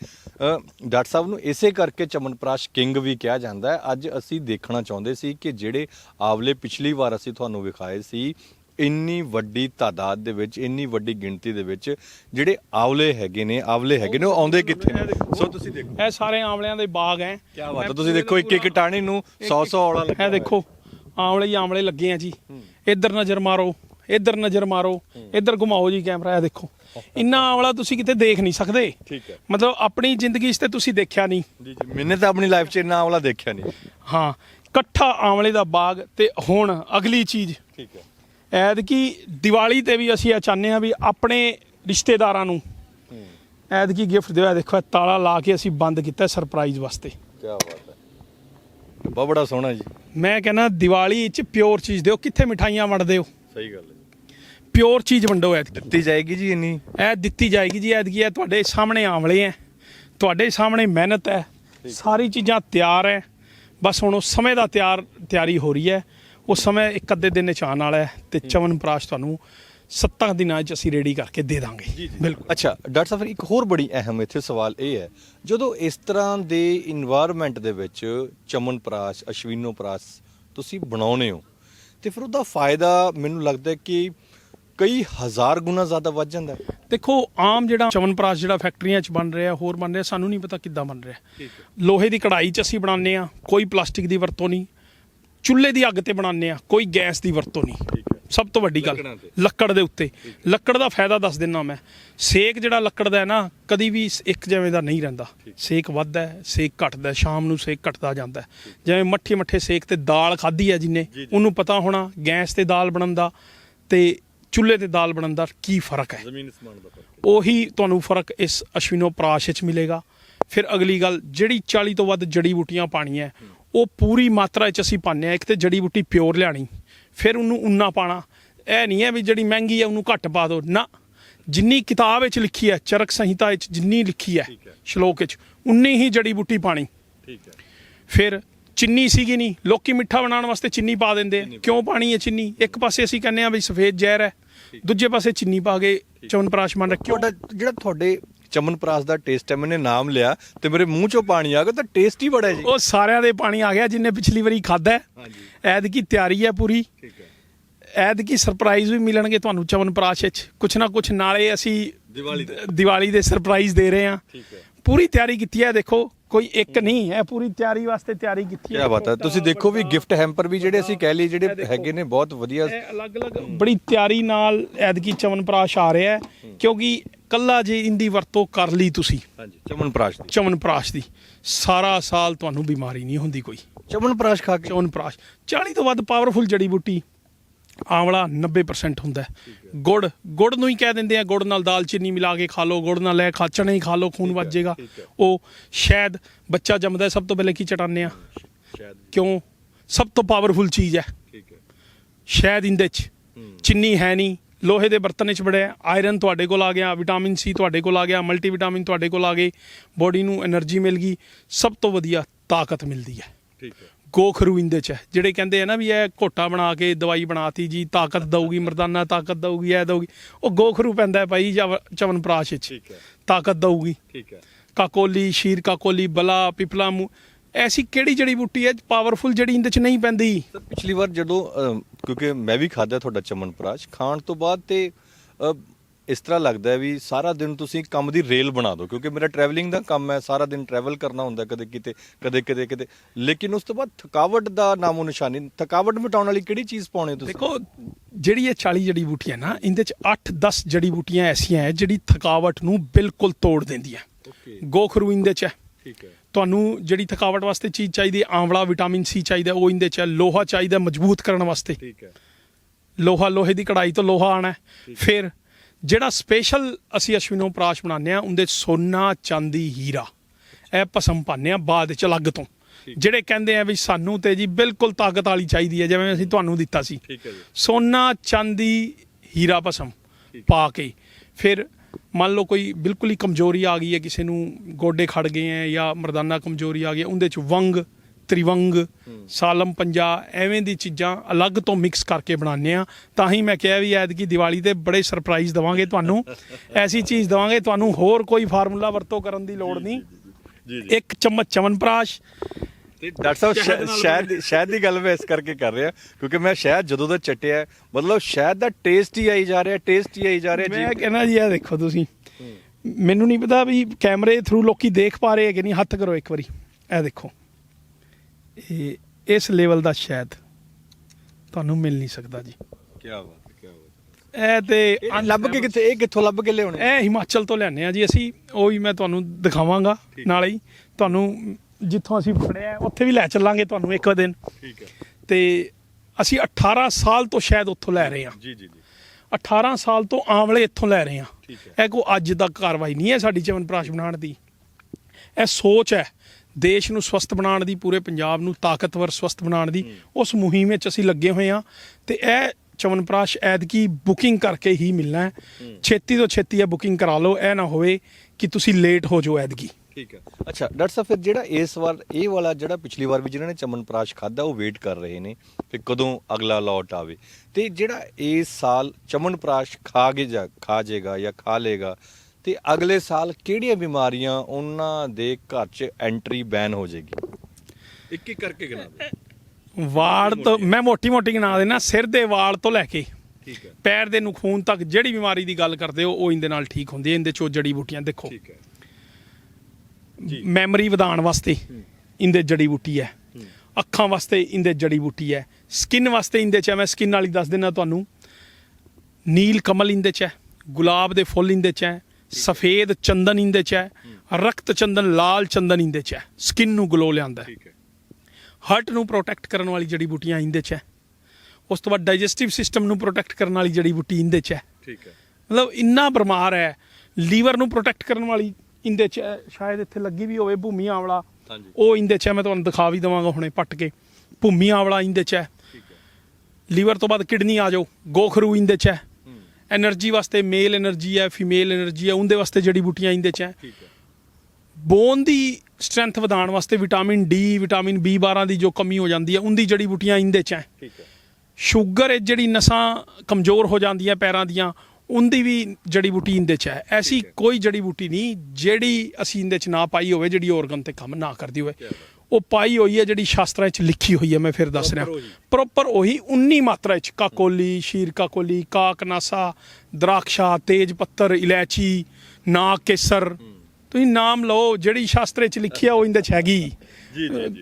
Speaker 1: ਡਾਕਟਰ ਸਾਹਿਬ ਨੂੰ ਇਸੇ ਕਰਕੇ ਚਮਨਪ੍ਰਾਸ਼ ਕਿੰਗ ਵੀ ਕਿਹਾ ਜਾਂਦਾ ਹੈ। ਅੱਜ ਅਸੀਂ ਦੇਖਣਾ ਚਾਹੁੰਦੇ ਸੀ ਕਿ ਜਿਹੜੇ ਆਵਲੇ ਪਿਛਲੀ ਵਾਰ ਅਸੀਂ ਤੁਹਾਨੂੰ ਵਿਖਾਏ ਸੀ ਇੰਨੀ ਵੱਡੀ ਤਾਦਾਦ ਦੇ ਵਿੱਚ ਇੰਨੀ ਵੱਡੀ ਗਿਣਤੀ ਦੇ ਵਿੱਚ ਜਿਹੜੇ ਆਵਲੇ ਹੈਗੇ ਨੇ ਆਵਲੇ ਹੈਗੇ ਨੇ ਉਹ ਆਉਂਦੇ ਕਿੱਥੇ ਨੇ? ਸੋ ਤੁਸੀਂ ਦੇਖੋ।
Speaker 2: ਇਹ ਸਾਰੇ ਆਮਲਿਆਂ ਦੇ ਬਾਗ ਹੈ
Speaker 1: ਕੀ ਬਾਤ ਹੈ। ਤੁਸੀਂ ਦੇਖੋ ਇੱਕ ਇੱਕ ਟਾਣੀ ਨੂੰ 100 100 ਔਲਾ
Speaker 2: ਇਹ ਦੇਖੋ ਆਮਲੇ ਹੀ ਆਮਲੇ ਲੱਗੇ ਆ ਜੀ। ਇੱਧਰ ਨਜ਼ਰ ਮਾਰੋ ਇੱਧਰ ਨਜ਼ਰ ਮਾਰੋ ਇੱਧਰ ਘੁਮਾਓ ਜੀ ਕੈਮਰਾ ਇਹ ਦੇਖੋ। ਇੰਨਾ ਆਮਲਾ ਤੁਸੀਂ ਕਿਤੇ ਦੇਖ ਨਹੀਂ ਸਕਦੇ।
Speaker 1: ਠੀਕ ਹੈ।
Speaker 2: ਮਤਲਬ ਆਪਣੀ ਜ਼ਿੰਦਗੀ 'ਚ ਤੇ ਤੁਸੀਂ ਦੇਖਿਆ ਨਹੀਂ।
Speaker 1: ਜੀ ਜੀ। ਮੈਨੇ ਤਾਂ ਆਪਣੀ ਲਾਈਫ 'ਚ ਇੰਨਾ ਆਵਲਾ ਦੇਖਿਆ ਨਹੀਂ।
Speaker 2: ਹਾਂ ਇਕੱਠਾ ਆਮਲੇ ਦਾ ਬਾਗ ਤੇ ਹੁਣ ਅਗਲੀ ਚੀਜ਼।
Speaker 1: ਠੀਕ ਹੈ।
Speaker 2: ਐਤਕੀ ਦੀਵਾਲੀ ਤੇ ਵੀ ਅਸੀਂ ਇਹ ਚਾਹੁੰਦੇ ਆ ਵੀ ਆਪਣੇ ਰਿਸ਼ਤੇਦਾਰਾਂ ਨੂੰ ਐਤਕੀ ਗਿਫਟ ਦਿਓ। ਇਹ ਦੇਖੋ ਇਹ ਤਾਲਾ ਲਾ ਕੇ ਅਸੀਂ ਬੰਦ ਕੀਤਾ ਸਰਪ੍ਰਾਈਜ਼ ਵਾਸਤੇ।
Speaker 1: ਕੀ ਬਾਤ ਹੈ। ਬਹੁਤ ਬੜਾ ਸੋਹਣਾ ਜੀ।
Speaker 2: ਮੈਂ ਕਹਿੰਦਾ ਦੀਵਾਲੀ 'ਚ ਪਿਓਰ ਚੀਜ਼ ਦਿਓ। ਕਿੱਥੇ ਮਿਠਾਈਆਂ ਵੰਡਦੇ ਹੋ?
Speaker 1: ਸਹੀ ਗੱਲ ਹੈ
Speaker 2: ਪਿਓਰ ਚੀਜ਼ ਵੰਡੋ ਐਤਕੀ।
Speaker 1: ਦਿੱਤੀ ਜਾਏਗੀ ਜੀ ਇੰਨੀ।
Speaker 2: ਇਹ ਦਿੱਤੀ ਜਾਏਗੀ ਜੀ ਐਤਕੀ। ਇਹ ਤੁਹਾਡੇ ਸਾਹਮਣੇ ਆਮਲੇ ਹੈ ਤੁਹਾਡੇ ਸਾਹਮਣੇ ਮਿਹਨਤ ਹੈ ਸਾਰੀ ਚੀਜ਼ਾਂ ਤਿਆਰ ਹੈ ਬਸ ਹੁਣ ਉਸ ਸਮੇਂ ਦਾ ਤਿਆਰ ਤਿਆਰੀ ਹੋ ਰਹੀ ਹੈ ਉਹ ਸਮੇਂ ਇੱਕ ਅੱਧੇ ਦਿਨ ਚ ਆਉਣ ਵਾਲਾ ਹੈ ਤੇ ਚਮਨ ਪ੍ਰਾਸ਼ ਤੁਹਾਨੂੰ 7 ਦਿਨਾਂ 'ਚ ਅਸੀਂ ਰੈਡੀ ਕਰਕੇ ਦੇ ਦਾਂਗੇ। ਬਿਲਕੁਲ।
Speaker 1: ਅੱਛਾ ਡਾਕਟਰ ਸਾਹਿਬ ਇੱਕ ਹੋਰ ਬੜੀ ਅਹਿਮ ਇੱਥੇ ਸਵਾਲ ਇਹ ਹੈ ਜਦੋਂ ਇਸ ਤਰ੍ਹਾਂ ਦੇ ਇਨਵਾਇਰਨਮੈਂਟ ਦੇ ਵਿੱਚ ਚਮਨ ਪ੍ਰਾਸ਼ ਅਸ਼ਵਿਨੋ ਪ੍ਰਾਸ਼ ਤੁਸੀਂ ਬਣਾਉਨੇ ਹੋ ਤੇ ਫਿਰ ਉਹਦਾ ਫਾਇਦਾ ਮੈਨੂੰ ਲੱਗਦਾ ਕਿ ਕਈ ਹਜ਼ਾਰ ਗੁਣਾ ਜ਼ਿਆਦਾ ਵੱਧ ਜਾਂਦਾ
Speaker 2: ਦੇਖੋ ਆਮ ਜਿਹੜਾ ਚਮਨ ਪ੍ਰਾਸ਼ ਜਿਹੜਾ ਫੈਕਟਰੀਆਂ 'ਚ ਬਣ ਰਿਹਾ ਹੋਰ ਬਣ ਰਿਹਾ ਸਾਨੂੰ ਨਹੀਂ ਪਤਾ ਕਿੱਦਾਂ ਬਣ ਰਿਹਾ। ਲੋਹੇ ਦੀ ਕਢਾਈ 'ਚ ਅਸੀਂ ਬਣਾਉਂਦੇ ਆ ਕੋਈ ਪਲਾਸਟਿਕ ਦੀ ਵਰਤੋਂ ਨਹੀਂ ਚੁੱਲ੍ਹੇ ਦੀ ਅੱਗ ਤੇ ਬਣਾਉਂਦੇ ਆ ਕੋਈ ਗੈਸ ਦੀ ਵਰਤੋਂ ਨਹੀਂ। ਸਭ ਤੋਂ ਵੱਡੀ ਗੱਲ
Speaker 1: ਲੱਕੜਾਂ
Speaker 2: ਦੇ ਉੱਤੇ। ਲੱਕੜ ਦਾ ਫਾਇਦਾ ਦੱਸ ਦਿੰਨਾ ਮੈਂ। ਸੇਕ ਜਿਹੜਾ ਲੱਕੜ ਦਾ ਹੈ ਨਾ ਕਦੀ ਵੀ ਇੱਕ ਜਿਵੇਂ ਦਾ ਨਹੀਂ ਰਹਿੰਦਾ। ਸੇਕ ਵੱਧਦਾ ਹੈ ਸੇਕ ਘਟਦਾ ਸ਼ਾਮ ਨੂੰ ਸੇਕ ਘਟਦਾ ਜਾਂਦਾ ਜਿਵੇਂ ਮੱਠੇ ਮੱਠੇ ਸੇਕ ਤੇ ਦਾਲ ਖਾਧੀ ਹੈ ਜਿੰਨੇ ਉਹਨੂੰ ਪਤਾ ਹੋਣਾ ਗੈਸ ਤੇ ਦਾਲ ਬਣਨ ਦਾ ਤੇ ਚੁੱਲ੍ਹੇ ਤੇ ਦਾਲ ਬਣਨ ਦਾ ਕੀ ਫ਼ਰਕ ਹੈ।
Speaker 1: ਜ਼ਮੀਨ ਸਮਾਨ ਦਾ ਫ਼ਰਕ।
Speaker 2: ਉਹੀ ਤੁਹਾਨੂੰ ਫ਼ਰਕ ਇਸ ਅਸ਼ਵਿਨੋ ਪ੍ਰਾਸ਼ ਵਿੱਚ ਮਿਲੇਗਾ। ਫਿਰ ਅਗਲੀ ਗੱਲ ਜਿਹੜੀ 40 ਤੋਂ ਵੱਧ ਜੜੀ ਬੂਟੀਆਂ ਪਾਣੀਆਂ ਉਹ ਪੂਰੀ ਮਾਤਰਾ ਵਿੱਚ ਅਸੀਂ ਪਾਉਂਦੇ ਆ ਇੱਕ ਤੇ ਜੜੀ ਬੂਟੀ ਪਿਓਰ ਲਿਆਣੀ ਫਿਰ ਉਹਨੂੰ ਉਨਾ ਪਾਣਾ ਇਹ ਨਹੀਂ ਹੈ ਵੀ ਜਿਹੜੀ ਮਹਿੰਗੀ ਹੈ ਉਹਨੂੰ ਘੱਟ ਪਾ ਦਿਓ। ਨਾ ਜਿੰਨੀ ਕਿਤਾਬ ਵਿੱਚ ਲਿਖੀ ਹੈ ਚਰਕ ਸੰਹਿਤਾ ਵਿੱਚ ਜਿੰਨੀ ਲਿਖੀ ਹੈ। ਸ਼ਲੋਕ ਵਿੱਚ ਉਨੀ ਹੀ ਜੜੀ ਬੂਟੀ ਪਾਣੀ।
Speaker 1: ਠੀਕ ਹੈ।
Speaker 2: ਫਿਰ ਚਿੰਨੀ ਸੀਗੀ ਨਹੀਂ ਲੋਕੀ ਮਿੱਠਾ ਬਣਾਉਣ ਵਾਸਤੇ ਚਿੰਨੀ ਪਾ ਦਿੰਦੇ ਆ। ਕਿਉਂ ਪਾਣੀ ਹੈ ਚਿੰਨੀ? ਇੱਕ ਪਾਸੇ ਅਸੀਂ ਕਹਿੰਦੇ ਆ ਵੀ ਸਫੇਦ ਜ਼ਹਿਰ ਹੈ ਦੂਜੇ ਪਾਸੇ ਚਿੰਨੀ ਪਾ ਕੇ ਚਵਨਪ੍ਰਾਸ਼ ਮੰਨ ਰੱਖਿਓ।
Speaker 1: ਤੁਹਾਡਾ ਜਿਹੜਾ ਤੁਹਾਡੇ ਚਮਨ ਪ੍ਰਾਸ਼ ਦਾ ਟੇਸਟ ਹੈ ਮੈਨੇ ਨਾਮ ਲਿਆ ਤੇ ਮੇਰੇ ਮੂੰਹ ਚੋਂ ਪਾਣੀ ਆ ਗਿਆ ਤਾਂ ਟੇਸਟ ਹੀ ਬੜਾ ਹੈ ਜੀ।
Speaker 2: ਉਹ ਸਾਰਿਆਂ ਦੇ ਪਾਣੀ ਆ ਗਿਆ ਜਿੰਨੇ ਪਿਛਲੀ ਵਾਰੀ ਖਾਦਾ। ਐਦ ਕੀ ਤਿਆਰੀ ਹੈ ਪੂਰੀ।
Speaker 1: ਠੀਕ ਹੈ।
Speaker 2: ਐਦ ਕੀ ਸਰਪ੍ਰਾਈਜ਼ ਵੀ ਮਿਲਣਗੇ ਤੁਹਾਨੂੰ ਚਵਨ ਪ੍ਰਾਸ਼ ਵਿੱਚ। ਕੁਛ ਨਾ ਕੁਛ ਨਾਲੇ ਅਸੀਂ
Speaker 1: ਦੀਵਾਲੀ ਦੇ।
Speaker 2: ਦੀਵਾਲੀ ਦੇ ਸਰਪ੍ਰਾਈਜ਼ ਦੇ ਰਹੇ ਹਾਂ।
Speaker 1: ਠੀਕ ਹੈ।
Speaker 2: ਪੂਰੀ ਤਿਆਰੀ ਕੀਤੀ ਹੈ ਦੇਖੋ ਕੋਈ ਇੱਕ ਨਹੀਂ ਹੈ ਪੂਰੀ ਤਿਆਰੀ ਵਾਸਤੇ ਤਿਆਰੀ ਕੀਤੀ ਹੈ।
Speaker 1: ਕੀ ਬਾਤ ਹੈ। ਤੁਸੀਂ ਦੇਖੋ ਵੀ ਗਿਫਟ ਹੈਂਪਰ ਵੀ ਜਿਹੜੇ ਅਸੀਂ ਕਹਿ ਲਈ ਜਿਹੜੇ ਹੈਗੇ ਨੇ ਬਹੁਤ ਵਧੀਆ
Speaker 2: ਅਲੱਗ-ਅਲੱਗ ਬੜੀ ਤਿਆਰੀ ਨਾਲ ਐਦਕੀ ਚਵਨਪ੍ਰਾਸ਼ ਆ ਰਿਹਾ ਹੈ। ਕਿਉਂਕਿ ਕੱਲਾ ਜੇ ਇੰਦੀ ਵਰਤੋਂ ਕਰ ਲਈ ਤੁਸੀਂ।
Speaker 1: ਹਾਂਜੀ ਚਮਨ ਪ੍ਰਾਸ਼ ਦੀ।
Speaker 2: ਚਵਨਪ੍ਰਾਸ਼ ਦੀ। ਸਾਰਾ ਸਾਲ ਤੁਹਾਨੂੰ ਬਿਮਾਰੀ ਨਹੀਂ ਹੁੰਦੀ ਕੋਈ।
Speaker 1: ਚਮਨ ਪ੍ਰਾਸ਼ ਖਾ ਕੇ?
Speaker 2: ਚਵਨਪ੍ਰਾਸ਼ 40 ਤੋਂ ਵੱਧ ਪਾਵਰਫੁਲ ਜੜੀ ਬੂਟੀ ਆਂਵਲਾ 90% ਹੁੰਦਾ ਹੈ। ਗੁੜ ਗੁੜ ਨੂੰ ਹੀ ਕਹਿ ਦਿੰਦੇ ਆ ਗੁੜ ਨਾਲ ਦਾਲ ਚੀਨੀ ਮਿਲਾ ਕੇ ਖਾ ਲਓ ਗੁੜ ਨਾਲ ਲੈ ਖਾ ਚਣੇ ਹੀ ਖਾ ਲਓ ਖੂਨ ਵੱਜ ਜਾਏਗਾ
Speaker 1: ਠੀਕ ਹੈ।
Speaker 2: ਉਹ ਸ਼ਾਇਦ ਬੱਚਾ ਜੰਮਦਾ ਹੈ, ਸਭ ਤੋਂ ਪਹਿਲੇ ਕੀ ਚਟਾਉਂਦੇ ਆ?
Speaker 1: ਸ਼ਾਇਦ
Speaker 2: ਕਿਉਂ? ਸਭ ਤੋਂ ਪਾਵਰਫੁਲ ਚੀਜ਼ ਹੈ।
Speaker 1: ਠੀਕ ਹੈ।
Speaker 2: ਸ਼ਾਇਦ ਇੰਦੇ ਚ। ਚੀਨੀ ਹੈ ਨਹੀਂ ਲੋਹੇ ਦੇ ਬਰਤਨ ਵਿੱਚ ਬੜਿਆ ਆਇਰਨ ਤੁਹਾਡੇ ਕੋਲ ਆ ਗਿਆ ਵਿਟਾਮਿਨ ਸੀ ਤੁਹਾਡੇ ਕੋਲ ਆ ਗਿਆ ਮਲਟੀ ਵਿਟਾਮਿਨ ਤੁਹਾਡੇ ਕੋਲ ਆ ਗਏ ਬੋਡੀ ਨੂੰ એનર્ਜੀ ਮਿਲ ਗਈ ਸਭ ਤੋਂ ਵਧੀਆ ਤਾਕਤ ਮਿਲਦੀ ਹੈ।
Speaker 1: ਠੀਕ ਹੈ।
Speaker 2: ਗੋਖਰੂ ਇੰਦੇ ਚ ਜਿਹੜੇ ਕਹਿੰਦੇ ਆ ਨਾ ਵੀ ਇਹ ਘੋਟਾ ਬਣਾ ਕੇ ਦਵਾਈ ਬਣਾਤੀ ਜੀ ਤਾਕਤ ਦਊਗੀ ਮਰਦਾਨਾ ਤਾਕਤ ਦਊਗੀ ਇਹ ਦਊਗੀ ਉਹ ਗੋਖਰੂ ਪੈਂਦਾ ਹੈ ਭਾਈ ਚਵਨਪਰਾਸ਼ ਵਿੱਚ।
Speaker 1: ਠੀਕ ਹੈ।
Speaker 2: ਤਾਕਤ ਦਊਗੀ।
Speaker 1: ਠੀਕ ਹੈ।
Speaker 2: ਕਾਕੋਲੀ ਸ਼ੀਰ ਕਾਕੋਲੀ ਬਲਾ ਪਿਪਲਾ ਮੂ ਐਸੀ ਕਿਹੜੀ ਜੜੀ ਬੂਟੀ ਹੈ ਪਾਵਰਫੁਲ ਜਿਹੜੀ ਇਹਦੇ ਚ ਨਹੀਂ ਪੈਂਦੀ?
Speaker 1: ਪਿਛਲੀ ਵਾਰ ਜਦੋਂ ਕਿਉਂਕਿ ਮੈਂ ਵੀ ਖਾਦਾ ਤੁਹਾਡਾ ਚਮਨ ਪ੍ਰਾਸ਼। ਖਾਣ ਤੋਂ ਬਾਅਦ ਤੇ ਅ, ਇਸ ਤਰ੍ਹਾਂ ਲੱਗਦਾ ਹੈ ਵੀ ਸਾਰਾ ਦਿਨ ਤੁਸੀਂ ਕੰਮ ਦੀ ਰੇਲ ਬਣਾ ਦਿਓ ਕਿਉਂਕਿ ਮੇਰਾ ਟਰੈਵਲਿੰਗ ਦਾ ਕੰਮ ਹੈ ਸਾਰਾ ਦਿਨ ਟਰੈਵਲ ਕਰਨਾ ਹੁੰਦਾ ਕਦੇ ਕਿਤੇ ਕਦੇ ਕਿਤੇ ਕਿਤੇ ਲੇਕਿਨ ਉਸ ਤੋਂ ਬਾਅਦ ਥਕਾਵਟ ਦਾ ਨਾਮੋ ਨਿਸ਼ਾਨੀ ਨਹੀਂ। ਥਕਾਵਟ ਮਿਟਾਉਣ ਵਾਲੀ ਕਿਹੜੀ ਚੀਜ਼ ਪਾਉਣੇ ਤੁਸੀਂ?
Speaker 2: ਦੇਖੋ ਜਿਹੜੀ ਇਹ 40 ਜੜੀ ਬੂਟੀਆਂ ਨਾ ਇਹਦੇ ਚ 8-10 ਜੜੀ ਬੂਟੀਆਂ ਐਸੀਆਂ ਹੈ ਜਿਹੜੀ ਥਕਾਵਟ ਨੂੰ ਬਿਲਕੁਲ ਤੋੜ ਦਿੰਦੀਆਂ।
Speaker 1: ਓਕੇ
Speaker 2: ਗੋਖਰੂ ਇਹਦੇ ਚ ਹੈ।
Speaker 1: ਠੀਕ ਹੈ।
Speaker 2: ਤੁਹਾਨੂੰ ਜਿਹੜੀ ਥਕਾਵਟ ਵਾਸਤੇ ਚੀਜ਼ ਚਾਹੀਦੀ ਹੈ ਆਂਵਲਾ ਵਿਟਾਮਿਨ ਸੀ ਚਾਹੀਦਾ ਉਹ ਇਹਦੇ ਚ ਲੋਹਾ ਚਾਹੀਦਾ ਮਜ਼ਬੂਤ ਕਰਨ ਵਾਸਤੇ।
Speaker 1: ਠੀਕ ਹੈ।
Speaker 2: ਲੋਹਾ ਲੋਹੇ ਦੀ ਕਢਾਈ ਤੋਂ ਲੋਹਾ ਆਣਾ ਫਿਰ ਜਿਹੜਾ ਸਪੈਸ਼ਲ ਅਸੀਂ ਅਸ਼ਵਿਨੋ ਪ੍ਰਾਸ਼ ਬਣਾਉਂਦੇ ਆ ਉਹਦੇ ਸੋਨਾ ਚਾਂਦੀ ਹੀਰਾ। ਇਹ ਭਸਮ ਪਾਉਂਦੇ ਆ ਬਾਅਦ ਚ ਅਲੱਗ ਤੋਂ। ਜਿਹੜੇ ਕਹਿੰਦੇ ਆ ਵੀ ਸਾਨੂੰ ਤੇ ਜੀ ਬਿਲਕੁਲ ਤਾਕਤ ਵਾਲੀ ਚਾਹੀਦੀ ਹੈ ਜਿਵੇਂ ਅਸੀਂ ਤੁਹਾਨੂੰ ਦਿੱਤਾ ਸੀ।
Speaker 1: ਠੀਕ ਹੈ ਜੀ।
Speaker 2: ਸੋਨਾ ਚਾਂਦੀ ਹੀਰਾ ਭਸਮ ਪਾ ਕੇ। ਫਿਰ ਮੰਨ ਲਓ ਕੋਈ ਬਿਲਕੁਲ ਹੀ ਕਮਜ਼ੋਰੀ ਆ ਗਈ ਹੈ ਕਿਸੇ ਨੂੰ ਗੋਡੇ ਖੜ ਗਏ ਹੈ ਜਾਂ ਮਰਦਾਨਾ ਕਮਜ਼ੋਰੀ ਆ ਗਈ ਹੈ, ਉਹਦੇ ਚ ਵੰਗ ਤ੍ਰਿਵੰਗ ਸਾਲਮ ਪੰਜਾ ਐਵੇਂ ਦੀ ਚੀਜ਼ਾਂ ਅਲੱਗ ਤੋਂ ਮਿਕਸ ਕਰਕੇ ਬਣਾਉਂਦੇ ਆ ਤਾਂ ਹੀ ਮੈਂ ਕਿਹਾ ਵੀ ਐਤਕੀ ਦੀਵਾਲੀ ਤੇ ਬੜੇ ਸਰਪ੍ਰਾਈਜ਼ ਦਵਾਂਗੇ ਤੁਹਾਨੂੰ। ਐਸੀ ਚੀਜ਼ ਦਵਾਂਗੇ ਤੁਹਾਨੂੰ ਹੋਰ ਕੋਈ ਫਾਰਮੂਲਾ ਵਰਤੋਂ ਕਰਨ ਦੀ ਲੋੜ ਨਹੀਂ।
Speaker 1: ਜੀ ਜੀ।
Speaker 2: ਇੱਕ ਚਮਚ ਚਵਨਪ੍ਰਾਸ਼
Speaker 1: ਤੇ ਡਾਕਟਰ ਸਾਹਿਬ
Speaker 2: ਸ਼ਹਿਦ
Speaker 1: ਸ਼ਹਿਦ
Speaker 2: ਨਾਲ
Speaker 1: ਸ਼ਹਿਦ ਦੀ- ਗੱਲ ਮੈਂ ਇਸ ਕਰਕੇ ਕਰ ਰਿਹਾ ਕਿਉਂਕਿ ਮੈਂ ਸ਼ਹਿਦ ਜਦੋਂ ਦਾ ਚਟਿਆ ਮਤਲਬ ਸ਼ਹਿਦ ਦਾ ਟੇਸਟ ਹੀ ਆਈ ਜਾ ਰਿਹਾ ਟੇਸਟ ਹੀ ਆਈ ਜਾ ਰਿਹਾ
Speaker 2: ਮੈਂ
Speaker 1: ਜੀ
Speaker 2: ਕਹਿੰਦਾ ਜੀ ਇਹ ਦੇਖੋ ਤੁਸੀਂ। ਮੈਨੂੰ ਨਹੀਂ ਪਤਾ ਵੀ ਕੈਮਰੇ ਥਰੂ ਲੋਕੀ ਦੇਖ ਪਾ ਰਹੇ ਹੈ ਕਿ ਨਹੀਂ ਹੱਥ ਕਰੋ ਇੱਕ ਵਾਰੀ। ਇਹ ਦੇਖੋ। ਇਹ ਇਸ ਲੈਵਲ ਦਾ ਸ਼ਾਇਦ ਤੁਹਾਨੂੰ ਮਿਲ ਨਹੀਂ ਸਕਦਾ ਜੀ।
Speaker 1: ਕੀ ਬਾਤ ਕੀ ਬਾਤ
Speaker 2: ਇਹ ਤੇ
Speaker 1: ਲੱਭ ਕੇ ਕਿੱਥੇ ਇਹ ਕਿੱਥੋਂ ਲੱਭ ਕੇ ਲਿਆਉਣੇ?
Speaker 2: ਇਹ ਹਿਮਾਚਲ ਤੋਂ ਲਿਆਨੇ ਆ ਜੀ ਅਸੀਂ ਉਹ ਵੀ ਮੈਂ ਤੁਹਾਨੂੰ ਦਿਖਾਵਾਂਗਾ ਨਾਲੇ ਹੀ। ਤੁਹਾਨੂੰ ਜਿੱਥੋਂ ਅਸੀਂ ਫੜਿਆ ਉੱਥੇ ਵੀ ਲੈ ਚੱਲਾਂਗੇ ਤੁਹਾਨੂੰ ਇੱਕ ਦਿਨ।
Speaker 1: ਠੀਕ ਹੈ।
Speaker 2: ਤੇ ਅਸੀਂ 18 ਸਾਲ ਤੋਂ ਸ਼ਾਇਦ ਉੱਥੋਂ ਲੈ ਰਹੇ ਹਾਂ।
Speaker 1: ਜੀ ਜੀ ਜੀ।
Speaker 2: 18 ਸਾਲ ਤੋਂ ਆਮਲੇ ਇੱਥੋਂ ਲੈ ਰਹੇ ਹਾਂ। ਇਹ ਕੋ ਅੱਜ ਦਾ ਕਾਰਵਾਈ ਨਹੀਂ ਹੈ ਸਾਡੀ ਚਵਨਪ੍ਰਾਸ਼ ਬਣਾਉਣ ਦੀ। ਇਹ ਸੋਚ ਹੈ ਦੇਸ਼ ਨੂੰ ਸਵਸਥ ਬਣਾਉਣ ਦੀ ਪੂਰੇ ਪੰਜਾਬ ਨੂੰ ਤਾਕਤਵਰ ਸਵਸਥ ਬਣਾਉਣ ਦੀ। ਉਸ ਮੁਹਿੰਮ ਵਿੱਚ ਅਸੀਂ ਲੱਗੇ ਹੋਏ ਹਾਂ ਤੇ ਇਹ ਚਵਨਪ੍ਰਾਸ਼ ਐਤਕੀ ਬੁਕਿੰਗ ਕਰਕੇ ਹੀ ਮਿਲਣਾ ਹੈ। ਛੇਤੀ ਤੋਂ ਛੇਤੀ ਇਹ ਬੁਕਿੰਗ ਕਰਾ ਲਓ ਇਹ ਨਾ ਹੋਵੇ ਕਿ ਤੁਸੀਂ ਲੇਟ ਹੋ ਜਾਓ ਐਤਕੀ।
Speaker 1: ਠੀਕ ਹੈ। ਅੱਛਾ ਡਾਕਟਰ ਸਾਹਿਬ ਫਿਰ ਜਿਹੜਾ ਇਸ ਵਾਰ ਇਹ ਵਾਲਾ ਜਿਹੜਾ ਪਿਛਲੀ ਵਾਰ ਵੀ ਜਿਨ੍ਹਾਂ ਨੇ ਚਮਨਪ੍ਰਾਸ਼ ਖਾਦਾ ਉਹ ਵੇਟ ਕਰ ਰਹੇ ਨੇ ਕਿ ਕਦੋਂ ਅਗਲਾ ਲੋਟ ਆਵੇ। ਤੇ ਜਿਹੜਾ ਇਸ ਸਾਲ ਚਮਨਪ੍ਰਾਸ਼ ਖਾ ਕੇ ਜਾ ਖਾ ਜਾਏਗਾ ਜਾਂ ਖਾ ਲੇਗਾ ਤੇ ਅਗਲੇ ਸਾਲ ਕਿਹੜੀਆਂ ਬਿਮਾਰੀਆਂ ਉਹਨਾਂ ਦੇ ਘਰ 'ਚ ਐਂਟਰੀ ਬੈਨ ਹੋ ਜਾਏਗੀ ਇੱਕ ਇੱਕ ਕਰਕੇ ਗਿਣਾ ਦੇ
Speaker 2: ਵਾਲ ਤੋਂ ਮੈਂ ਮੋਟੀ ਮੋਟੀ ਗਿਣਾ ਦੇਣਾ ਸਿਰ ਦੇ ਵਾਲ ਤੋਂ ਲੈ ਕੇ
Speaker 1: ਠੀਕ ਹੈ।
Speaker 2: ਪੈਰ ਦੇ ਨਖੂਨ ਤੱਕ ਜਿਹੜੀ ਬਿਮਾਰੀ ਦੀ ਗੱਲ ਕਰਦੇ ਹੋ ਉਹ ਇਹਦੇ ਨਾਲ ਠੀਕ ਹੁੰਦੀ ਹੈ। ਇਹਦੇ ਚੋਂ ਜੜੀ ਬੂਟੀਆਂ ਦੇਖੋ।
Speaker 1: ਠੀਕ ਹੈ।
Speaker 2: ਮੈਮਰੀ ਵਧਾਉਣ ਵਾਸਤੇ ਇਹਦੇ ਜੜੀ ਬੂਟੀ ਹੈ। ਅੱਖਾਂ ਵਾਸਤੇ ਇਹਦੇ ਜੜੀ ਬੂਟੀ ਹੈ। ਸਕਿਨ ਵਾਸਤੇ ਇਹਦੇ ਚ ਮੈਂ ਸਕਿਨ ਵਾਲੀ ਦੱਸ ਦਿੰਦਾ ਤੁਹਾਨੂੰ। ਨੀਲ ਕਮਲ ਇਹਦੇ ਚ ਹੈ। ਗੁਲਾਬ ਦੇ ਫੁੱਲ ਇਹਦੇ ਚ ਹੈ। ਸਫੇਦ ਚੰਦਨ ਇਹਦੇ ਚ ਹੈ। ਰਕਤ ਚੰਦਨ ਲਾਲ ਚੰਦਨ ਇਹਦੇ ਚ ਹੈ। ਸਕਿਨ ਨੂੰ ਗਲੋ ਲਿਆਂਦਾ ਹੈ।
Speaker 1: ਠੀਕ ਹੈ।
Speaker 2: ਹਾਰਟ ਨੂੰ ਪ੍ਰੋਟੈਕਟ ਕਰਨ ਵਾਲੀ ਜੜੀ ਬੂਟੀਆਂ ਇਹਦੇ ਚ ਹੈ। ਉਸ ਤੋਂ ਬਾਅਦ ਡਾਈਜੈਸਟਿਵ ਸਿਸਟਮ ਨੂੰ ਪ੍ਰੋਟੈਕਟ ਕਰਨ ਵਾਲੀ ਜੜੀ ਬੂਟੀ ਇਹਦੇ ਚ ਹੈ।
Speaker 1: ਠੀਕ ਹੈ।
Speaker 2: ਮਤਲਬ ਇੰਨਾ ਬਿਮਾਰ ਹੈ। ਲੀਵਰ ਨੂੰ ਪ੍ਰੋਟੈਕਟ ਕਰਨ ਵਾਲੀ ਇੰਦੇ ਚ ਸ਼ਾਇਦ ਇੱਥੇ ਲੱਗੀ ਵੀ ਹੋਵੇ ਭੂਮੀ ਆਵਲਾ। ਉਹ ਇੰਦੇ ਚ ਮੈਂ ਤੁਹਾਨੂੰ ਦਿਖਾ ਵੀ ਦਵਾਂਗਾ ਹੁਣੇ ਪੱਟ ਕੇ। ਭੂਮੀ ਆਵਲਾ ਇੰਦੇ ਚ ਹੈ। ਲੀਵਰ ਤੋਂ ਬਾਅਦ ਕਿਡਨੀ ਆ ਜਾਓ। ਗੋਖਰੂ ਇੰਦੇ ਚ ਹੈ। ਐਨਰਜੀ ਵਾਸਤੇ ਮੇਲ ਐਨਰਜੀ ਹੈ ਫੀਮੇਲ ਐਨਰਜੀ ਹੈ ਉਹਦੇ ਵਾਸਤੇ ਜੜੀ ਬੂਟੀਆਂ ਇੰਦੇ ਚ ਹੈ। ਬੋਨ ਦੀ ਸਟਰੈਂਥ ਵਧਾਉਣ ਵਾਸਤੇ ਵਿਟਾਮਿਨ ਡੀ ਵਿਟਾਮਿਨ B12 ਦੀ ਜੋ ਕਮੀ ਹੋ ਜਾਂਦੀ ਹੈ ਉਹਦੀ ਜੜੀ ਬੂਟੀਆਂ ਇੰਦੇ ਚ ਹੈ। ਸ਼ੂਗਰ ਜਿਹੜੀ ਨਸਾਂ ਕਮਜ਼ੋਰ ਹੋ ਜਾਂਦੀਆਂ ਪੈਰਾਂ ਦੀਆਂ ਉਹਦੀ ਵੀ ਜੜੀ ਬੂਟੀ ਇਹਦੇ ਚ ਹੈ। ਐਸੀ ਕੋਈ ਜੜੀ ਬੂਟੀ ਨਹੀਂ ਜਿਹੜੀ ਅਸੀਂ ਇਹਦੇ ਚ ਨਾ ਪਾਈ ਹੋਵੇ ਜਿਹੜੀ ਔਰਗਨ ਤੇ ਕੰਮ ਨਾ ਕਰਦੀ ਹੋਵੇ। ਉਹ ਪਾਈ ਹੋਈ ਹੈ ਜਿਹੜੀ ਸ਼ਾਸਤਰਾਂ 'ਚ ਲਿਖੀ ਹੋਈ ਹੈ ਮੈਂ ਫਿਰ ਦੱਸ ਰਿਹਾ। ਪ੍ਰੋਪਰ ਉਹੀ 19 ਮਾਤਰਾ 'ਚ ਕਾਕੋਲੀ ਸ਼ੀਰ ਕਾਕੋਲੀ ਕਾਕਨਾਸਾ ਦਰਾਕਸ਼ਾ ਤੇਜ ਪੱਤਰ ਇਲਾਇਚੀ ਨਾਗ ਕੇਸਰ। ਤੁਸੀਂ ਨਾਮ ਲਓ ਜਿਹੜੀ ਸ਼ਾਸਤਰੇ 'ਚ ਲਿਖੀ ਆ ਉਹ ਇਹਦੇ 'ਚ ਹੈਗੀ।
Speaker 1: ਜੀ ਜੀ ਜੀ।